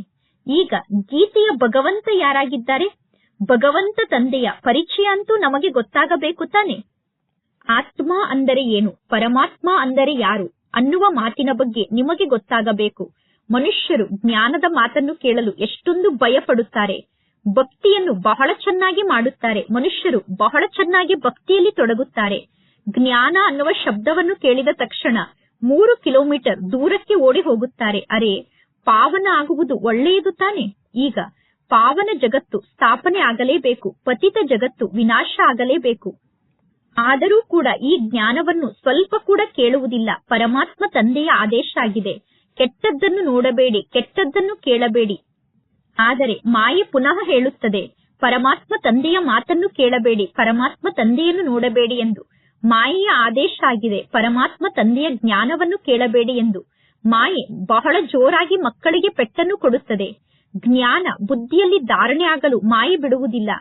ಈಗ ಗೀತೆಯ ಭಗವಂತ ಯಾರಾಗಿದ್ದಾರೆ? ಭಗವಂತ ತಂದೆಯ ಪರಿಚಯ ಅಂತೂ ನಮಗೆ ಗೊತ್ತಾಗಬೇಕು ತಾನೆ. ಆತ್ಮ ಅಂದರೆ ಏನು? ಪರಮಾತ್ಮ ಅಂದರೆ ಯಾರು? ಅನ್ನುವ ಮಾತಿನ ಬಗ್ಗೆ ನಿಮಗೆ ಗೊತ್ತಾಗಬೇಕು. ಮನುಷ್ಯರು ಜ್ಞಾನದ ಮಾತನ್ನು ಕೇಳಲು ಎಷ್ಟೊಂದು ಭಯಪಡುತ್ತಾರೆ. ಭಕ್ತಿಯನ್ನು ಬಹಳ ಚೆನ್ನಾಗಿ ಮಾಡುತ್ತಾರೆ. ಮನುಷ್ಯರು ಬಹಳ ಚೆನ್ನಾಗಿ ಭಕ್ತಿಯಲ್ಲಿ ತೊಡಗುತ್ತಾರೆ. ಜ್ಞಾನ ಅನ್ನುವ ಶಬ್ದವನ್ನು ಕೇಳಿದ ತಕ್ಷಣ ಮೂರು ಕಿಲೋಮೀಟರ್ ದೂರಕ್ಕೆ ಓಡಿ ಹೋಗುತ್ತಾರೆ. ಅರೆ, ಪಾವನ ಆಗುವುದು ಒಳ್ಳೆಯದು ತಾನೆ. ಈಗ ಪಾವನ ಜಗತ್ತು ಸ್ಥಾಪನೆ ಆಗಲೇಬೇಕು, ಪತಿತ ಜಗತ್ತು ವಿನಾಶ ಆಗಲೇಬೇಕು. ಆದರೂ ಕೂಡ ಈ ಜ್ಞಾನವನ್ನು ಸ್ವಲ್ಪ ಕೂಡ ಕೇಳುವುದಿಲ್ಲ. ಪರಮಾತ್ಮ ತಂದೆಯ ಆದೇಶ ಆಗಿದೆ. ಕೆಟ್ಟದ್ದನ್ನು ನೋಡಬೇಡಿ, ಕೆಟ್ಟದ್ದನ್ನು ಕೇಳಬೇಡಿ. ಆದರೆ ಮಾಯೆ ಪುನಃ ಹೇಳುತ್ತದೆ. ಪರಮಾತ್ಮ ತಂದೆಯ ಮಾತನ್ನು ಕೇಳಬೇಡಿ, ಪರಮಾತ್ಮ ತಂದೆಯನ್ನು ನೋಡಬೇಡಿ ಎಂದು. ಮಾಯೆಯ ಆದೇಶ ಆಗಿದೆ. ಪರಮಾತ್ಮ ತಂದೆಯ ಜ್ಞಾನವನ್ನು ಕೇಳಬೇಡಿ ಎಂದು. ಮಾಯೆ ಬಹಳ ಜೋರಾಗಿ ಮಕ್ಕಳಿಗೆ ಪೆಟ್ಟನ್ನು ಕೊಡುತ್ತದೆ. ಜ್ಞಾನ, ಬುದ್ಧಿಯಲ್ಲಿ ಧಾರಣೆ ಆಗಲು ಮಾಯೆ ಬಿಡುವುದಿಲ್ಲ.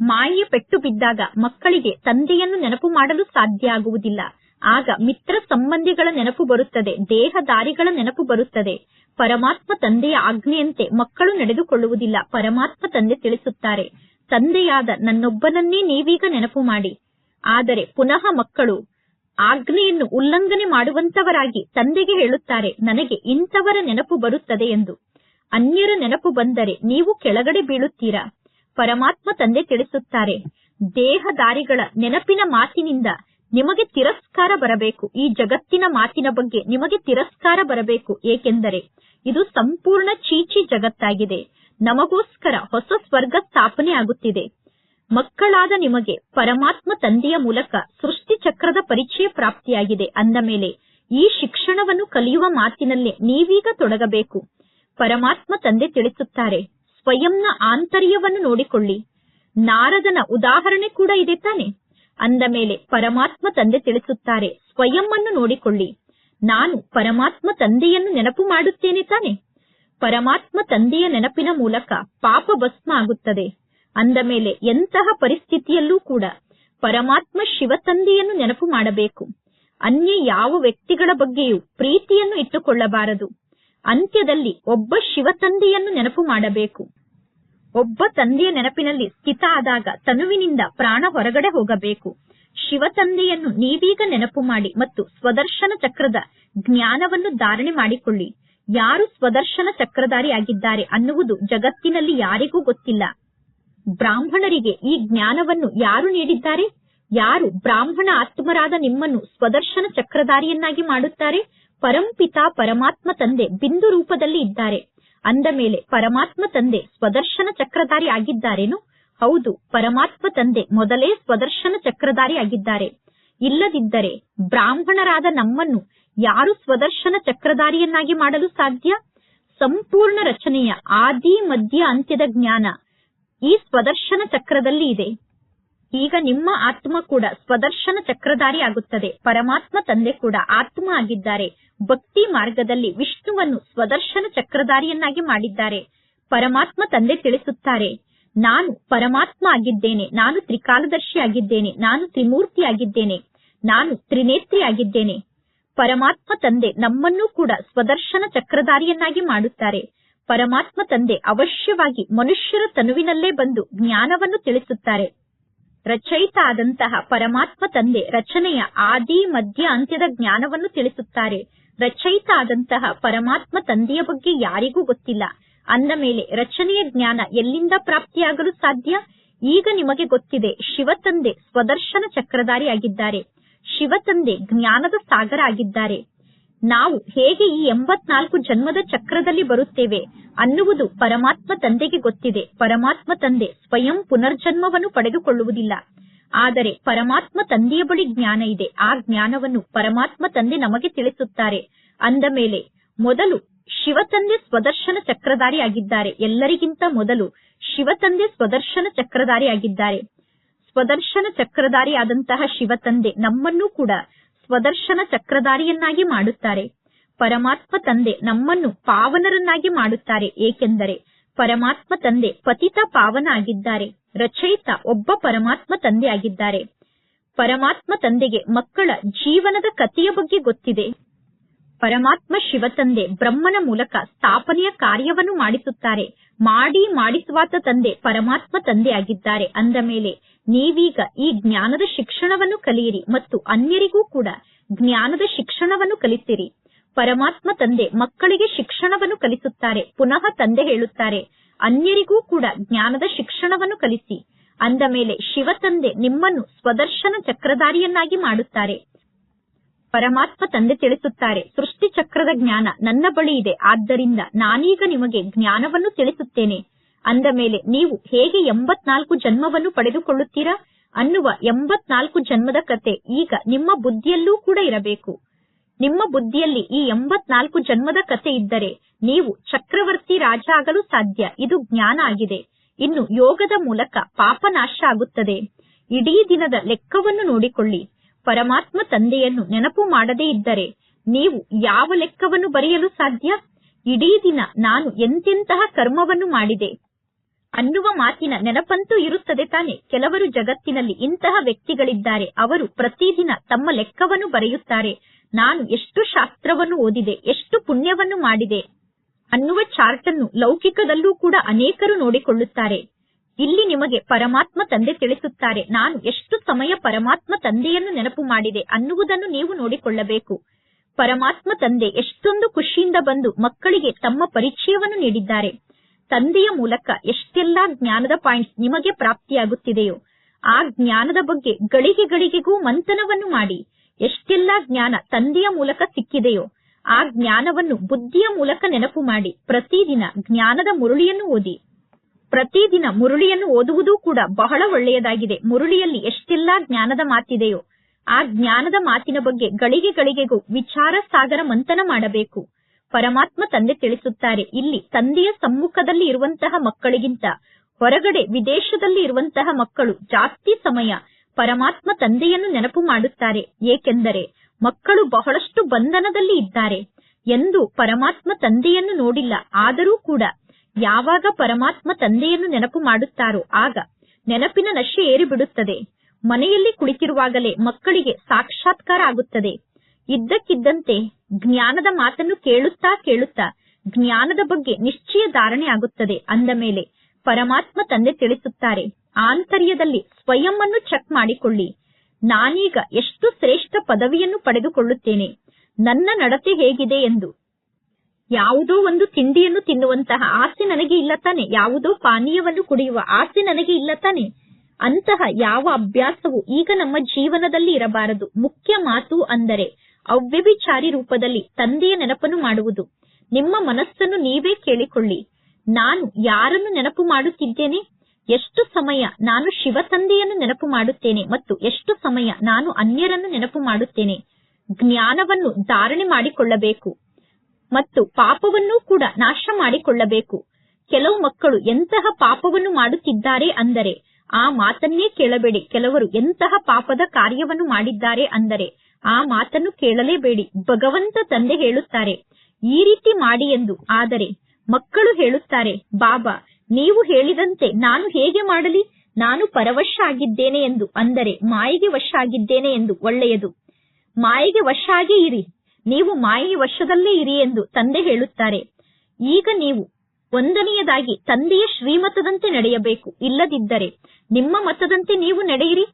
ಮಾಯೆ ಪೆಟ್ಟು ಬಿದ್ದಾಗ ಮಕ್ಕಳಿಗೆ ತಂದೆಯನ್ನು ನೆನಪು ಮಾಡಲು ಸಾಧ್ಯ ಆಗುವುದಿಲ್ಲ. ಆಗ ಮಿತ್ರ ಸಂಬಂಧಿಗಳ ನೆನಪು ಬರುತ್ತದೆ, ದೇಹದಾರಿಗಳ ನೆನಪು ಬರುತ್ತದೆ. ಪರಮಾತ್ಮ ತಂದೆಯ ಆಜ್ಞೆಯಂತೆ ಮಕ್ಕಳು ನಡೆದುಕೊಳ್ಳುವುದಿಲ್ಲ, ಪರಮಾತ್ಮ ತಂದೆ ತಿಳಿಸುತ್ತಾರೆ. ತಂದೆಯಾದ ನನ್ನೊಬ್ಬನನ್ನೇ ನೀವೀಗ ನೆನಪು ಮಾಡಿ. ಆದರೆ ಪುನಃ ಮಕ್ಕಳು ಆಜ್ಞೆಯನ್ನು ಉಲ್ಲಂಘನೆ ಮಾಡುವಂತವರಾಗಿ ತಂದೆಗೆ ಹೇಳುತ್ತಾರೆ, ನನಗೆ ಇಂಥವರ ನೆನಪು ಬರುತ್ತದೆ ಎಂದು. ಅನ್ಯರ ನೆನಪು ಬಂದರೆ ನೀವು ಕೆಳಗಡೆ ಬೀಳುತ್ತೀರಾ? ಪರಮಾತ್ಮ ತಂದೆ ತಿಳಿಸುತ್ತಾರೆ, ದೇಹದಾರಿಗಳ ನೆನಪಿನ ಮಾತಿನಿಂದ ನಿಮಗೆ ತಿರಸ್ಕಾರ ಬರಬೇಕು. ಈ ಜಗತ್ತಿನ ಮಾತಿನ ಬಗ್ಗೆ ನಿಮಗೆ ತಿರಸ್ಕಾರ ಬರಬೇಕು. ಏಕೆಂದರೆ ಇದು ಸಂಪೂರ್ಣ ಚೀಚಿ ಜಗತ್ತಾಗಿದೆ. ನಮಗೋಸ್ಕರ ಹೊಸ ಸ್ವರ್ಗ ಸ್ಥಾಪನೆ ಆಗುತ್ತಿದೆ. ಮಕ್ಕಳಾದ ನಿಮಗೆ ಪರಮಾತ್ಮ ತಂದೆಯ ಮೂಲಕ ಸೃಷ್ಟಿ ಚಕ್ರದ ಪರಿಚಯ ಪ್ರಾಪ್ತಿಯಾಗಿದೆ. ಅಂದ ಮೇಲೆ ಈ ಶಿಕ್ಷಣವನ್ನು ಕಲಿಯುವ ಮಾತಿನಲ್ಲೇ ನೀವೀಗ ತೊಡಗಬೇಕು. ಪರಮಾತ್ಮ ತಂದೆ ತಿಳಿಸುತ್ತಾರೆ. ಸ್ವಯಂನ ಆಂತರ್ಯವನ್ನು ನೋಡಿಕೊಳ್ಳಿ. ನಾರದನ ಉದಾಹರಣೆ ಕೂಡ ಇದೆ ತಾನೆ. ಅಂದ ಮೇಲೆ ಪರಮಾತ್ಮ ತಂದೆ ತಿಳಿಸುತ್ತಾರೆ. ಸ್ವಯಂ ನೋಡಿಕೊಳ್ಳಿ. ನಾನು ಪರಮಾತ್ಮ ತಂದೆಯನ್ನು ನೆನಪು ಮಾಡುತ್ತೇನೆ ತಾನೆ. ಪರಮಾತ್ಮ ತಂದೆಯ ನೆನಪಿನ ಮೂಲಕ ಪಾಪ ಭಸ್ಮ ಆಗುತ್ತದೆ. ಅಂದ ಮೇಲೆ ಎಂತಹ ಪರಿಸ್ಥಿತಿಯಲ್ಲೂ ಕೂಡ ಪರಮಾತ್ಮ ಶಿವ ತಂದೆಯನ್ನು ನೆನಪು ಮಾಡಬೇಕು. ಅನ್ಯ ಯಾವ ವ್ಯಕ್ತಿಗಳ ಬಗ್ಗೆಯೂ ಪ್ರೀತಿಯನ್ನು ಇಟ್ಟುಕೊಳ್ಳಬಾರದು. ಅಂತ್ಯದಲ್ಲಿ ಒಬ್ಬ ಶಿವತಂದೆಯನ್ನು ನೆನಪು ಮಾಡಬೇಕು. ಒಬ್ಬ ತಂದೆಯ ನೆನಪಿನಲ್ಲಿ ಸ್ಥಿತ ಆದಾಗ ತನುವಿನಿಂದ ಪ್ರಾಣ ಹೊರಗಡೆ ಹೋಗಬೇಕು. ಶಿವತಂದೆಯನ್ನು ನೀವೀಗ ನೆನಪು ಮಾಡಿ ಮತ್ತು ಸ್ವದರ್ಶನ ಚಕ್ರದ ಜ್ಞಾನವನ್ನು ಧಾರಣೆ ಮಾಡಿಕೊಳ್ಳಿ. ಯಾರು ಸ್ವದರ್ಶನ ಚಕ್ರಧಾರಿ ಆಗಿದ್ದಾರೆ ಅನ್ನುವುದು ಜಗತ್ತಿನಲ್ಲಿ ಯಾರಿಗೂ ಗೊತ್ತಿಲ್ಲ. ಬ್ರಾಹ್ಮಣರಿಗೆ ಈ ಜ್ಞಾನವನ್ನು ಯಾರು ನೀಡಿದ್ದಾರೆ? ಯಾರು ಬ್ರಾಹ್ಮಣ ಆತ್ಮರಾದ ನಿಮ್ಮನ್ನು ಸ್ವದರ್ಶನ ಚಕ್ರಧಾರಿಯನ್ನಾಗಿ ಮಾಡುತ್ತಾರೆ? ಪರಂಪಿತ ಪರಮಾತ್ಮ ತಂದೆ ಬಿಂದು ರೂಪದಲ್ಲಿ ಇದ್ದಾರೆ. ಅಂದ ಮೇಲೆ ಪರಮಾತ್ಮ ತಂದೆ ಸ್ವದರ್ಶನ ಚಕ್ರಧಾರಿ ಆಗಿದ್ದಾರೇನು? ಹೌದು, ಪರಮಾತ್ಮ ತಂದೆ ಮೊದಲೇ ಸ್ವದರ್ಶನ ಚಕ್ರಧಾರಿ ಆಗಿದ್ದಾರೆ. ಇಲ್ಲದಿದ್ದರೆ ಬ್ರಾಹ್ಮಣರಾದ ನಮ್ಮನ್ನು ಯಾರು ಸ್ವದರ್ಶನ ಚಕ್ರಧಾರಿಯನ್ನಾಗಿ ಮಾಡಲು ಸಾಧ್ಯ? ಸಂಪೂರ್ಣ ರಚನೆಯ ಆದಿ ಮಧ್ಯ ಅಂತ್ಯದ ಜ್ಞಾನ ಈ ಸ್ವದರ್ಶನ ಚಕ್ರದಲ್ಲಿ ಇದೆ. ಈಗ ನಿಮ್ಮ ಆತ್ಮ ಕೂಡ ಸ್ವದರ್ಶನ ಚಕ್ರಧಾರಿ ಆಗುತ್ತದೆ ಪರಮಾತ್ಮ ತಂದೆ ಕೂಡ ಆತ್ಮ ಆಗಿದ್ದಾರೆ. ಭಕ್ತಿ ಮಾರ್ಗದಲ್ಲಿ ವಿಷ್ಣುವನ್ನು ಸ್ವದರ್ಶನ ಚಕ್ರಧಾರಿಯನ್ನಾಗಿ ಮಾಡಿದ್ದಾರೆ. ಪರಮಾತ್ಮ ತಂದೆ ತಿಳಿಸುತ್ತಾರೆ, ನಾನು ಪರಮಾತ್ಮ ಆಗಿದ್ದೇನೆ. ನಾನು ತ್ರಿಕಾಲದರ್ಶಿ ಆಗಿದ್ದೇನೆ ನಾನು ತ್ರಿಮೂರ್ತಿ ಆಗಿದ್ದೇನೆ ನಾನು ತ್ರಿನೇತ್ರಿ ಆಗಿದ್ದೇನೆ ಪರಮಾತ್ಮ ತಂದೆ ನಮ್ಮನ್ನೂ ಕೂಡ ಸ್ವದರ್ಶನ ಚಕ್ರಧಾರಿಯನ್ನಾಗಿ ಮಾಡುತ್ತಾರೆ. ಪರಮಾತ್ಮ ತಂದೆ ಅವಶ್ಯವಾಗಿ ಮನುಷ್ಯರ ತನುವಿನಲ್ಲೇ ಬಂದು ಜ್ಞಾನವನ್ನು ತಿಳಿಸುತ್ತಾರೆ. ರಚಯಿತ ಆದಂತಹ ಪರಮಾತ್ಮ ತಂದೆ ರಚನೆಯ ಆದಿ, ಮಧ್ಯ, ಅಂತ್ಯದ ಜ್ಞಾನವನ್ನು ತಿಳಿಸುತ್ತಾರೆ. ರಚಯಿತ ಆದಂತಹ ಪರಮಾತ್ಮ ತಂದೆಯ ಬಗ್ಗೆ ಯಾರಿಗೂ ಗೊತ್ತಿಲ್ಲ. ಅಂದ ಮೇಲೆ ರಚನೆಯ ಜ್ಞಾನ ಎಲ್ಲಿಂದ ಪ್ರಾಪ್ತಿಯಾಗಲು ಸಾಧ್ಯ? ಈಗ ನಿಮಗೆ ಗೊತ್ತಿದೆ, ಶಿವ ತಂದೆ ಸ್ವದರ್ಶನ ಚಕ್ರಧಾರಿ ಆಗಿದ್ದಾರೆ ಶಿವ ತಂದೆ ಜ್ಞಾನದ ಸಾಗರ ಆಗಿದ್ದಾರೆ. ನಾವು ಹೇಗೆ ಈ ಎಂಬತ್ನಾಲ್ಕು ಜನ್ಮದ ಚಕ್ರದಲ್ಲಿ ಬರುತ್ತೇವೆ ಅನ್ನುವುದು ಪರಮಾತ್ಮ ತಂದೆಗೆ ಗೊತ್ತಿದೆ. ಪರಮಾತ್ಮ ತಂದೆ ಸ್ವಯಂ ಪುನರ್ಜನ್ಮವನ್ನು ಪಡೆದುಕೊಳ್ಳುವುದಿಲ್ಲ. ಆದರೆ ಪರಮಾತ್ಮ ತಂದೆಯ ಬಳಿ ಜ್ಞಾನ ಇದೆ. ಆ ಜ್ಞಾನವನ್ನು ಪರಮಾತ್ಮ ತಂದೆ ನಮಗೆ ತಿಳಿಸುತ್ತಾರೆ. ಅಂದ ಮೇಲೆ, ಮೊದಲು ಶಿವತಂದೆ ಸ್ವದರ್ಶನ ಚಕ್ರಧಾರಿ ಆಗಿದ್ದಾರೆ ಎಲ್ಲರಿಗಿಂತ ಮೊದಲು ಶಿವತಂದೆ ಸ್ವದರ್ಶನ ಚಕ್ರಧಾರಿ ಆಗಿದ್ದಾರೆ ಸ್ವದರ್ಶನ ಚಕ್ರಧಾರಿ ಆದಂತಹ ಶಿವತಂದೆ ನಮ್ಮನ್ನೂ ಕೂಡ ಸ್ವದರ್ಶನ ಚಕ್ರಧಾರಿಯನ್ನಾಗಿ ಮಾಡುತ್ತಾರೆ. ಪರಮಾತ್ಮ ತಂದೆ ನಮ್ಮನ್ನು ಪಾವನರನ್ನಾಗಿ ಮಾಡುತ್ತಾರೆ. ಏಕೆಂದರೆ ಪರಮಾತ್ಮ ತಂದೆ ಪತಿತ ಪಾವನ ಆಗಿದ್ದಾರೆ ರಚಯಿತ ಒಬ್ಬ ಪರಮಾತ್ಮ ತಂದೆ ಆಗಿದ್ದಾರೆ ಪರಮಾತ್ಮ ತಂದೆಗೆ ಮಕ್ಕಳ ಜೀವನದ ಕಥೆಯ ಬಗ್ಗೆ ಗೊತ್ತಿದೆ. ಪರಮಾತ್ಮ ಶಿವ ತಂದೆ ಬ್ರಹ್ಮನ ಮೂಲಕ ಸ್ಥಾಪನೆಯ ಕಾರ್ಯವನ್ನು ಮಾಡಿಸುತ್ತಾರೆ. ಮಾಡಿ ಮಾಡಿಸುವಾತ ತಂದೆ ಪರಮಾತ್ಮ ತಂದೆ ಆಗಿದ್ದಾರೆ ಅಂದ ಮೇಲೆ ನೀವೀಗ ಈ ಜ್ಞಾನದ ಶಿಕ್ಷಣವನ್ನು ಕಲಿಯಿರಿ ಮತ್ತು ಅನ್ಯರಿಗೂ ಕೂಡ ಜ್ಞಾನದ ಶಿಕ್ಷಣವನ್ನು ಕಲಿಸಿರಿ ಪರಮಾತ್ಮ ತಂದೆ ಮಕ್ಕಳಿಗೆ ಶಿಕ್ಷಣವನ್ನು ಕಲಿಸುತ್ತಾರೆ, ಪುನಃ ತಂದೆ ಹೇಳುತ್ತಾರೆ, ಅನ್ಯರಿಗೂ ಕೂಡ ಜ್ಞಾನದ ಶಿಕ್ಷಣವನ್ನು ಕಲಿಸಿ. ಅಂದ ಮೇಲೆ ಶಿವ ತಂದೆ ನಿಮ್ಮನ್ನು ಸ್ವದರ್ಶನ ಚಕ್ರಧಾರಿಯನ್ನಾಗಿ ಮಾಡುತ್ತಾರೆ. ಪರಮಾತ್ಮ ತಂದೆ ತಿಳಿಸುತ್ತಾರೆ, ಸೃಷ್ಟಿ ಚಕ್ರದ ಜ್ಞಾನ ನನ್ನ ಬಳಿ ಇದೆ, ಆದ್ದರಿಂದ ನಾನೀಗ ನಿಮಗೆ ಜ್ಞಾನವನ್ನು ತಿಳಿಸುತ್ತೇನೆ. ಅಂದ ಮೇಲೆ ನೀವು ಹೇಗೆ ಎಂಬತ್ನಾಲ್ಕು ಜನ್ಮವನ್ನು ಪಡೆದುಕೊಳ್ಳುತ್ತೀರಾ ಅನ್ನುವ ಎಂಬತ್ನಾಲ್ಕು ಜನ್ಮದ ಕತೆ ಈಗ ನಿಮ್ಮ ಬುದ್ಧಿಯಲ್ಲೂ ಕೂಡ ಇರಬೇಕು. ನಿಮ್ಮ ಬುದ್ಧಿಯಲ್ಲಿ ಈ ಎಂಬತ್ನಾಲ್ಕು ಜನ್ಮದ ಕತೆ ಇದ್ದರೆ ನೀವು ಚಕ್ರವರ್ತಿ ರಾಜ ಆಗಲು ಸಾಧ್ಯ. ಇದು ಜ್ಞಾನ ಆಗಿದೆ. ಇನ್ನು ಯೋಗದ ಮೂಲಕ ಪಾಪ ನಾಶ ಆಗುತ್ತದೆ. ಇಡೀ ದಿನದ ಲೆಕ್ಕವನ್ನು ನೋಡಿಕೊಳ್ಳಿ. ಪರಮಾತ್ಮ ತಂದೆಯನ್ನು ನೆನಪು ಮಾಡದೇ ಇದ್ದರೆ ನೀವು ಯಾವ ಲೆಕ್ಕವನ್ನು ಬರೆಯಲು ಸಾಧ್ಯ? ಇಡೀ ದಿನ ನಾನು ಎಂತೆಂತಹ ಕರ್ಮವನ್ನು ಮಾಡಿದೆ? ಅನ್ನುವ ಮಾತಿನ ನೆನಪಂತೂ ಇರುತ್ತದೆ ತಾನೆ. ಕೆಲವರು ಜಗತ್ತಿನಲ್ಲಿ ಇಂತಹ ವ್ಯಕ್ತಿಗಳಿದ್ದಾರೆ. ಅವರು ಪ್ರತಿದಿನ ತಮ್ಮ ಲೆಕ್ಕವನ್ನು ಬರೆಯುತ್ತಾರೆ. ನಾನು ಎಷ್ಟು ಶಾಸ್ತ್ರವನ್ನು ಓದಿದೆ, ಎಷ್ಟು ಪುಣ್ಯವನ್ನು ಮಾಡಿದೆ ಅನ್ನುವ ಚಾರ್ಟ್ ಅನ್ನು ಲೌಕಿಕದಲ್ಲೂ ಕೂಡ ಅನೇಕರು ನೋಡಿಕೊಳ್ಳುತ್ತಾರೆ. ಇಲ್ಲಿ ನಿಮಗೆ ಪರಮಾತ್ಮ ತಂದೆ ತಿಳಿಸುತ್ತಾರೆ. ನಾನು ಎಷ್ಟು ಸಮಯ ಪರಮಾತ್ಮ ತಂದೆಯನ್ನು ನೆನಪು ಮಾಡಿದೆ ಅನ್ನುವುದನ್ನು ನೀವು ನೋಡಿಕೊಳ್ಳಬೇಕು. ಪರಮಾತ್ಮ ತಂದೆ ಎಷ್ಟೊಂದು ಖುಷಿಯಿಂದ ಬಂದು ಮಕ್ಕಳಿಗೆ ತಮ್ಮ ಪರಿಚಯವನ್ನು ನೀಡಿದ್ದಾರೆ. ತಂದೆಯ ಮೂಲಕ ಎಷ್ಟೆಲ್ಲಾ ಜ್ಞಾನದ ಪಾಯಿಂಟ್ಸ್ ನಿಮಗೆ ಪ್ರಾಪ್ತಿಯಾಗುತ್ತಿದೆಯೋ, ಆ ಜ್ಞಾನದ ಬಗ್ಗೆ ಗಳಿಗೆ ಗಳಿಗೆಗೂ ಮಂಥನವನ್ನು ಮಾಡಿ, ಎಷ್ಟೆಲ್ಲಾ ಜ್ಞಾನ ತಂದೆಯ ಮೂಲಕ ಸಿಕ್ಕಿದೆಯೋ, ಆ ಜ್ಞಾನವನ್ನು ಬುದ್ಧಿಯ ಮೂಲಕ ನೆನಪು ಮಾಡಿ, ಪ್ರತಿದಿನ ಜ್ಞಾನದ ಮುರುಳಿಯನ್ನು ಓದಿ. ಪ್ರತಿದಿನ ಮುರುಳಿಯನ್ನು ಓದುವುದೂ ಕೂಡ ಬಹಳ ಒಳ್ಳೆಯದಾಗಿದೆ. ಮುರುಳಿಯಲ್ಲಿ ಎಷ್ಟೆಲ್ಲಾ ಜ್ಞಾನದ ಮಾತಿದೆಯೋ, ಆ ಜ್ಞಾನದ ಮಾತಿನ ಬಗ್ಗೆ ಗಳಿಗೆ ಗಳಿಗೆಗೂ ವಿಚಾರ ಸಾಗರ ಮಂಥನ ಮಾಡಬೇಕು. ಪರಮಾತ್ಮ ತಂದೆ ತಿಳಿಸುತ್ತಾರೆ. ಇಲ್ಲಿ ತಂದೆಯ ಸಮ್ಮುಖದಲ್ಲಿ ಇರುವಂತಹ ಮಕ್ಕಳಿಗಿಂತ ಹೊರಗಡೆ ವಿದೇಶದಲ್ಲಿ ಇರುವಂತಹ ಮಕ್ಕಳು ಜಾಸ್ತಿ ಸಮಯ ಪರಮಾತ್ಮ ತಂದೆಯನ್ನು ನೆನಪು ಮಾಡುತ್ತಾರೆ. ಏಕೆಂದರೆ ಮಕ್ಕಳು ಬಹಳಷ್ಟು ಬಂಧನದಲ್ಲಿ ಇದ್ದಾರೆ. ಎಂದು ಪರಮಾತ್ಮ ತಂದೆಯನ್ನು ನೋಡಿಲ್ಲ. ಆದರೂ ಕೂಡ ಯಾವಾಗ ಪರಮಾತ್ಮ ತಂದೆಯನ್ನು ನೆನಪು ಮಾಡುತ್ತಾರೋ ಆಗ ನೆನಪಿನ ನಶೆ ಏರಿಬಿಡುತ್ತದೆ. ಮನೆಯಲ್ಲಿ ಕುಳಿತಿರುವಾಗಲೇ ಮಕ್ಕಳಿಗೆ ಸಾಕ್ಷಾತ್ಕಾರ ಆಗುತ್ತದೆ. ಇದ್ದಕ್ಕಿದ್ದಂತೆ ಜ್ಞಾನದ ಮಾತನ್ನು ಕೇಳುತ್ತಾ ಕೇಳುತ್ತಾ ಜ್ಞಾನದ ಬಗ್ಗೆ ನಿಶ್ಚಯ ಧಾರಣೆ ಆಗುತ್ತದೆ ಅಂದ ಮೇಲೆ ಪರಮಾತ್ಮ ತಂದೆ ತಿಳಿಸುತ್ತಾರೆ, ಆಂತರ್ಯದಲ್ಲಿ ಸ್ವಯಂ ಅನ್ನು ಚೆಕ್ ಮಾಡಿಕೊಳ್ಳಿ. ನಾನೀಗ ಎಷ್ಟು ಶ್ರೇಷ್ಠ ಪದವಿಯನ್ನು ಪಡೆದುಕೊಳ್ಳುತ್ತೇನೆ. ನನ್ನ ನಡತೆ ಹೇಗಿದೆ ಎಂದು. ಯಾವುದೋ ಒಂದು ತಿಂಡಿಯನ್ನು ತಿನ್ನುವಂತಹ ಆಸೆ ನನಗೆ ಇಲ್ಲ ತಾನೆ. ಯಾವುದೋ ಪಾನೀಯವನ್ನು ಕುಡಿಯುವ ಆಸೆ ನನಗೆ ಇಲ್ಲ ತಾನೆ. ಅಂತಹ ಯಾವ ಅಭ್ಯಾಸವು ಈಗ ನಮ್ಮ ಜೀವನದಲ್ಲಿ ಇರಬಾರದು. ಮುಖ್ಯ ಮಾತು ಅಂದರೆ ಅವ್ಯಭಿಚಾರಿ ರೂಪದಲ್ಲಿ ತಂದೆಯ ನೆನಪನ್ನು ಮಾಡುವುದು. ನಿಮ್ಮ ಮನಸ್ಸನ್ನು ನೀವೇ ಕೇಳಿಕೊಳ್ಳಿ. ನಾನು ಯಾರನ್ನು ನೆನಪು ಮಾಡುತ್ತಿದ್ದೇನೆ? ಎಷ್ಟು ಸಮಯ ನಾನು ಶಿವ ತಂದೆಯನ್ನು ನೆನಪು ಮಾಡುತ್ತೇನೆ ಮತ್ತು ಎಷ್ಟು ಸಮಯ ನಾನು ಅನ್ಯರನ್ನು ನೆನಪು ಮಾಡುತ್ತೇನೆ? ಜ್ಞಾನವನ್ನು ಧಾರಣೆ ಮಾಡಿಕೊಳ್ಳಬೇಕು ಮತ್ತು ಪಾಪವನ್ನೂ ಕೂಡ ನಾಶ ಮಾಡಿಕೊಳ್ಳಬೇಕು. ಕೆಲವು ಮಕ್ಕಳು ಎಂತಹ ಪಾಪವನ್ನು ಮಾಡುತ್ತಿದ್ದಾರೆ ಅಂದರೆ, ಆ ಮಾತನ್ನೇ ಕೇಳಬೇಡಿ. ಕೆಲವರು ಎಂತಹ ಪಾಪದ ಕಾರ್ಯವನ್ನು ಮಾಡಿದ್ದಾರೆ ಅಂದರೆ ಆ ಮಾತನ್ನು ಕೇಳಲೇಬೇಡಿ. ಭಗವಂತ ತಂದೆ ಹೇಳುತ್ತಾರೆ, ಈ ರೀತಿ ಮಾಡಿ ಎಂದು. ಆದರೆ ಮಕ್ಕಳು ಹೇಳುತ್ತಾರೆ, ಬಾಬಾ, ನೀವು ಹೇಳಿದಂತೆ ನಾನು ಹೇಗೆ ಮಾಡಲಿ? ನಾನು ಪರವಶ ಆಗಿದ್ದೇನೆ ಎಂದು. ಅಂದರೆ ಮಾಯೆಗೆ ವಶ ಆಗಿದ್ದೇನೆ ಎಂದು. ಒಳ್ಳೆಯದು. ಮಾಯೆಗೆ ವಶ ಆಗಿ ಇರಿ. ನೀವು ಮಾಯೆಯ ವಶದಲ್ಲೇ ಇರಿ ಎಂದು ತಂದೆ ಹೇಳುತ್ತಾರೆ. ಈಗ ನೀವು ಒಂದನೆಯದಾಗಿ ತಂದೆಯ ಶ್ರೀಮತದಂತೆ ನಡೆಯಬೇಕು. ಇಲ್ಲದಿದ್ದರೆ ನಿಮ್ಮ ಮತದಂತೆ ನೀವು ನಡೆಯಿರಿ.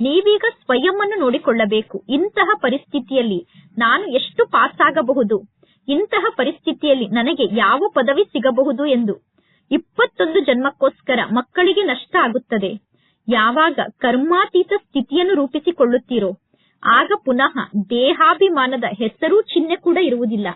ನೀವೀಗ ಸ್ವಯಂ ನೋಡಿಕೊಳ್ಳಬೇಕು. ಇಂತಹ ಪರಿಸ್ಥಿತಿಯಲ್ಲಿ ನಾನು ಎಷ್ಟು ಪಾಸ್ ಆಗಬಹುದು ಇಂತಹ ಪರಿಸ್ಥಿತಿಯಲ್ಲಿ ನನಗೆ ಯಾವ ಪದವಿ ಸಿಗಬಹುದು ಎಂದು? ಇಪ್ಪತ್ತೊಂದು ಜನ್ಮಕ್ಕೋಸ್ಕರ ಮಕ್ಕಳಿಗೆ ನಷ್ಟ ಆಗುತ್ತದೆ. ಯಾವಾಗ ಕರ್ಮಾತೀತ ಸ್ಥಿತಿಯನ್ನು ರೂಪಿಸಿಕೊಳ್ಳುತ್ತೀರೋ, ಆಗ ಪುನಃ ದೇಹಾಭಿಮಾನದ ಹೆಸರು ಚಿಹ್ನೆ ಕೂಡ ಇರುವುದಿಲ್ಲ.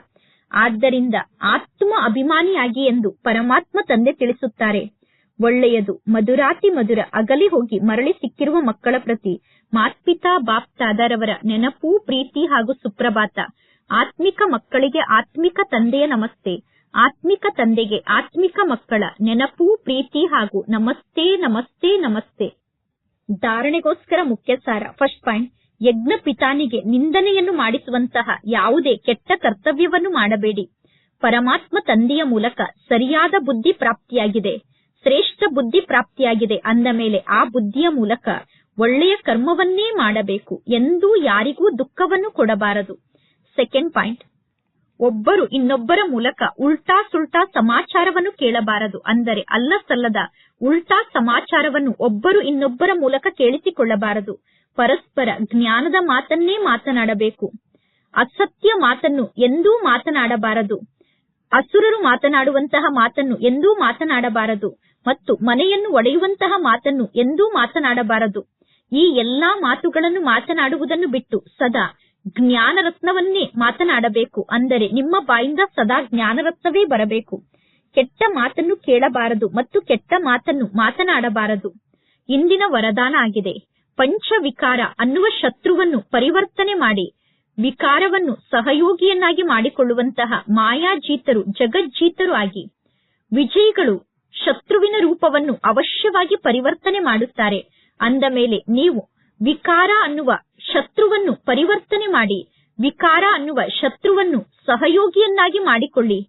ಆದ್ದರಿಂದ ಆತ್ಮ ಅಭಿಮಾನಿಯಾಗಿ ಎಂದು ಪರಮಾತ್ಮ ತಂದೆ ತಿಳಿಸುತ್ತಾರೆ. ಒಳ್ಳೆಯದು. ಮಧುರಾತಿ ಮಧುರ ಅಗಲಿ ಹೋಗಿ ಮರಳಿ ಸಿಕ್ಕಿರುವ ಮಕ್ಕಳ ಪ್ರತಿ ಮಾತ್ಪಿತಾ ಬಾಪ್ತಾದರವರ ನೆನಪು, ಪ್ರೀತಿ ಹಾಗೂ ಸುಪ್ರಭಾತ. ಆತ್ಮಿಕ ಮಕ್ಕಳಿಗೆ ಆತ್ಮಿಕ ತಂದೆಯ ನಮಸ್ತೆ. ಆತ್ಮಿಕ ತಂದೆಗೆ ಆತ್ಮಿಕ ಮಕ್ಕಳ ನೆನಪು, ಪ್ರೀತಿ ಹಾಗೂ ನಮಸ್ತೆ ನಮಸ್ತೆ ನಮಸ್ತೆ. ಧಾರಣೆಗೋಸ್ಕರ ಮುಖ್ಯ ಸಾರ. First point. ಯಜ್ಞ ಪಿತಾನಿಗೆ ನಿಂದನೆಯನ್ನು ಮಾಡಿಸುವಂತಹ ಯಾವುದೇ ಕೆಟ್ಟ ಕರ್ತವ್ಯವನ್ನು ಮಾಡಬೇಡಿ. ಪರಮಾತ್ಮ ತಂದೆಯ ಮೂಲಕ ಸರಿಯಾದ ಬುದ್ಧಿ ಪ್ರಾಪ್ತಿಯಾಗಿದೆ. ಶ್ರೇಷ್ಠ ಬುದ್ಧಿ ಪ್ರಾಪ್ತಿಯಾಗಿದೆ ಅಂದ ಮೇಲೆ ಆ ಬುದ್ಧಿಯ ಮೂಲಕ ಒಳ್ಳೆಯ ಕರ್ಮವನ್ನೇ ಮಾಡಬೇಕು ಎಂದೂ ಯಾರಿಗೂ ದುಃಖವನ್ನು ಕೊಡಬಾರದು. ಸೆಕೆಂಡ್ ಪಾಯಿಂಟ್ ಒಬ್ಬರು ಇನ್ನೊಬ್ಬರ ಮೂಲಕ ಉಲ್ಟಾ ಸುಲ್ಟಾ ಸಮಾಚಾರವನ್ನು ಕೇಳಬಾರದು ಅಂದರೆ ಅಲ್ಲ ಸಲ್ಲದ ಉಲ್ಟಾ ಸಮಾಚಾರವನ್ನು ಒಬ್ಬರು ಇನ್ನೊಬ್ಬರ ಮೂಲಕ ಕೇಳಿಸಿಕೊಳ್ಳಬಾರದು. ಪರಸ್ಪರ ಜ್ಞಾನದ ಮಾತನ್ನೇ ಮಾತನಾಡಬೇಕು. ಅಸತ್ಯ ಮಾತನ್ನು ಎಂದೂ ಮಾತನಾಡಬಾರದು. ಅಸುರರು ಮಾತನಾಡುವಂತಹ ಮಾತನ್ನು ಎಂದೂ ಮಾತನಾಡಬಾರದು. ಮತ್ತು ಮನೆಯನ್ನು ಒಡೆಯುವಂತಹ ಮಾತನ್ನು ಎಂದೂ ಮಾತನಾಡಬಾರದು. ಈ ಎಲ್ಲಾ ಮಾತುಗಳನ್ನು ಮಾತನಾಡುವುದನ್ನು ಬಿಟ್ಟು ಸದಾ ಜ್ಞಾನರತ್ನವನ್ನೇ ಮಾತನಾಡಬೇಕು. ಅಂದರೆ ನಿಮ್ಮ ಬಾಯಿಂದ ಸದಾ ಜ್ಞಾನರತ್ನವೇ ಬರಬೇಕು. ಕೆಟ್ಟ ಮಾತನ್ನು ಕೇಳಬಾರದು ಮತ್ತು ಕೆಟ್ಟ ಮಾತನ್ನು ಮಾತನಾಡಬಾರದು. ಇಂದಿನ ವರದಾನ ಆಗಿದೆ. ಪಂಚವಿಕಾರ ಅನ್ನುವ ಶತ್ರುವನ್ನು ಪರಿವರ್ತನೆ ಮಾಡಿ, ವಿಕಾರವನ್ನು ಸಹಯೋಗಿಯನ್ನಾಗಿ ಮಾಡಿಕೊಳ್ಳುವಂತಹ ಮಾಯಾಜೀತರು ಜಗಜ್ಜೀತರು ಆಗಿ, ವಿಜಯಿಗಳು ಶತ್ರುವಿನ ರೂಪವನ್ನು ಅವಶ್ಯವಾಗಿ ಪರಿವರ್ತನೆ ಮಾಡುತ್ತಾರೆ. ಅಂದ ಮೇಲೆ ನೀವು ವಿಕಾರ ಅನ್ನುವ ಶತ್ರುವನ್ನು ಪರಿವರ್ತನೆ ಮಾಡಿ, ವಿಕಾರ ಅನ್ನುವ ಶತ್ರುವನ್ನು ಸಹಯೋಗಿಯನ್ನಾಗಿ ಮಾಡಿಕೊಳ್ಳಿ.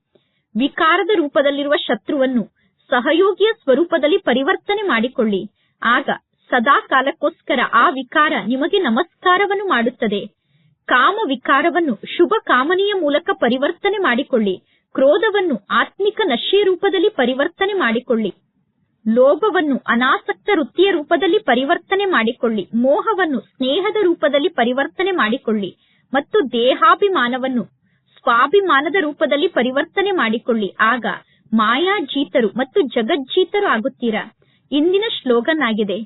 ವಿಕಾರದ ರೂಪದಲ್ಲಿರುವ ಶತ್ರುವನ್ನು ಸಹಯೋಗಿಯ ಸ್ವರೂಪದಲ್ಲಿ ಪರಿವರ್ತನೆ ಮಾಡಿಕೊಳ್ಳಿ. ಆಗ ಸದಾ ಕಾಲಕ್ಕೋಸ್ಕರ ಆ ವಿಕಾರ ನಿಮಗೆ ನಮಸ್ಕಾರವನ್ನು ಮಾಡುತ್ತದೆ. ಕಾಮ ವಿಕಾರವನ್ನು ಶುಭ ಕಾಮನೆಯ ಮೂಲಕ ಪರಿವರ್ತನೆ ಮಾಡಿಕೊಳ್ಳಿ. ಕ್ರೋಧವನ್ನು ಆತ್ಮಿಕ ನಶೆಯ ರೂಪದಲ್ಲಿ ಪರಿವರ್ತನೆ ಮಾಡಿಕೊಳ್ಳಿ. ಲೋಭವನ್ನು ಅನಾಸಕ್ತ ವೃತ್ತಿಯ ರೂಪದಲ್ಲಿ ಪರಿವರ್ತನೆ ಮಾಡಿಕೊಳ್ಳಿ. ಮೋಹವನ್ನು ಸ್ನೇಹದ ರೂಪದಲ್ಲಿ ಪರಿವರ್ತನೆ ಮಾಡಿಕೊಳ್ಳಿ ಮತ್ತು ದೇಹಾಭಿಮಾನವನ್ನು ಸ್ವಾಭಿಮಾನದ ರೂಪದಲ್ಲಿ ಪರಿವರ್ತನೆ ಮಾಡಿಕೊಳ್ಳಿ. ಆಗ ಮಾಯಾಜೀತರು ಮತ್ತು ಜಗಜ್ಜೀತರು ಆಗುತ್ತೀರಾ? ಇಂದಿನ ಶ್ಲೋಗನ್ ಆಗಿದೆ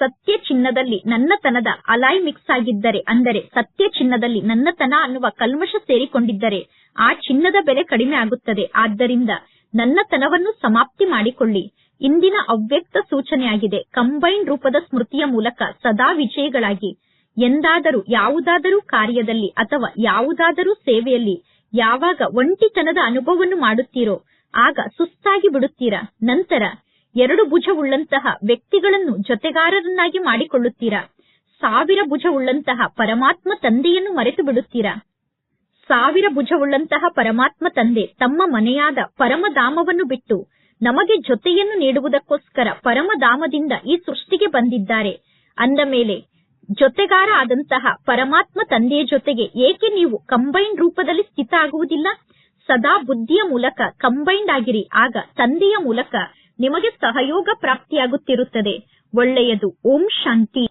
ಸತ್ಯ ಚಿನ್ನದಲ್ಲಿ ನನ್ನತನದ ಅಲಾಯ್ ಮಿಕ್ಸ್ ಆಗಿದ್ದರೆ, ಅಂದರೆ ಸತ್ಯ ಚಿನ್ನದಲ್ಲಿ ನನ್ನತನ ಅನ್ನುವ ಕಲ್ಮಶ ಸೇರಿಕೊಂಡಿದ್ದರೆ ಆ ಚಿನ್ನದ ಬೆಲೆ ಕಡಿಮೆ ಆಗುತ್ತದೆ. ಆದ್ದರಿಂದ ನನ್ನತನವನ್ನು ಸಮಾಪ್ತಿ ಮಾಡಿಕೊಳ್ಳಿ. ಇಂದಿನ ಅವ್ಯಕ್ತ ಸೂಚನೆಯಾಗಿದೆ. ಕಂಬೈನ್ ರೂಪದ ಸ್ಮೃತಿಯ ಮೂಲಕ ಸದಾ ವಿಜಯಗಳಾಗಿ. ಎಂದಾದರೂ, ಯಾವುದಾದರೂ ಕಾರ್ಯದಲ್ಲಿ ಅಥವಾ ಯಾವುದಾದರೂ ಸೇವೆಯಲ್ಲಿ ಯಾವಾಗ ಒಂಟಿತನದ ಅನುಭವವನ್ನು ಮಾಡುತ್ತೀರೋ, ಆಗ ಸುಸ್ತಾಗಿ ಬಿಡುತ್ತೀರಾ? ನಂತರ ಎರಡು ಭುಜವುಳ್ಳಂತಹ ವ್ಯಕ್ತಿಗಳನ್ನು ಜೊತೆಗಾರರನ್ನಾಗಿ ಮಾಡಿಕೊಳ್ಳುತ್ತೀರಾ? ಸಾವಿರ ಭುಜವುಳ್ಳಂತಹ ಪರಮಾತ್ಮ ತಂದೆಯನ್ನು ಮರೆತು ಬಿಡುತ್ತೀರಾ ಸಾವಿರ ಭುಜವುಳ್ಳಂತಹ ಪರಮಾತ್ಮ ತಂದೆ ತಮ್ಮ ಮನೆಯಾದ ಪರಮಧಾಮವನ್ನು ಬಿಟ್ಟು ನಮಗೆ ಜೊತೆಯನ್ನು ನೀಡುವುದಕ್ಕೋಸ್ಕರ ಪರಮಧಾಮದಿಂದ ಈ ಸೃಷ್ಟಿಗೆ ಬಂದಿದ್ದಾರೆ. ಅಂದ ಮೇಲೆ ಜೊತೆಗಾರ ಆದಂತಹ ಪರಮಾತ್ಮ ತಂದೆಯ ಜೊತೆಗೆ ಏಕೆ ನೀವು ಕಂಬೈನ್ ರೂಪದಲ್ಲಿ ಸ್ಥಿತ ಆಗುವುದಿಲ್ಲ? ಸದಾ ಬುದ್ಧಿಯ ಮೂಲಕ ಕಂಬೈನ್ಡ್ ಆಗಿರಿ. ಆಗ ತಂದೆಯ ಮೂಲಕ ನಿಮಗೆ ಸಹಯೋಗ ಪ್ರಾಪ್ತಿಯಾಗುತ್ತಿರುತ್ತದೆ. ಒಳ್ಳೆಯದು. ಓಂ ಶಾಂತಿ.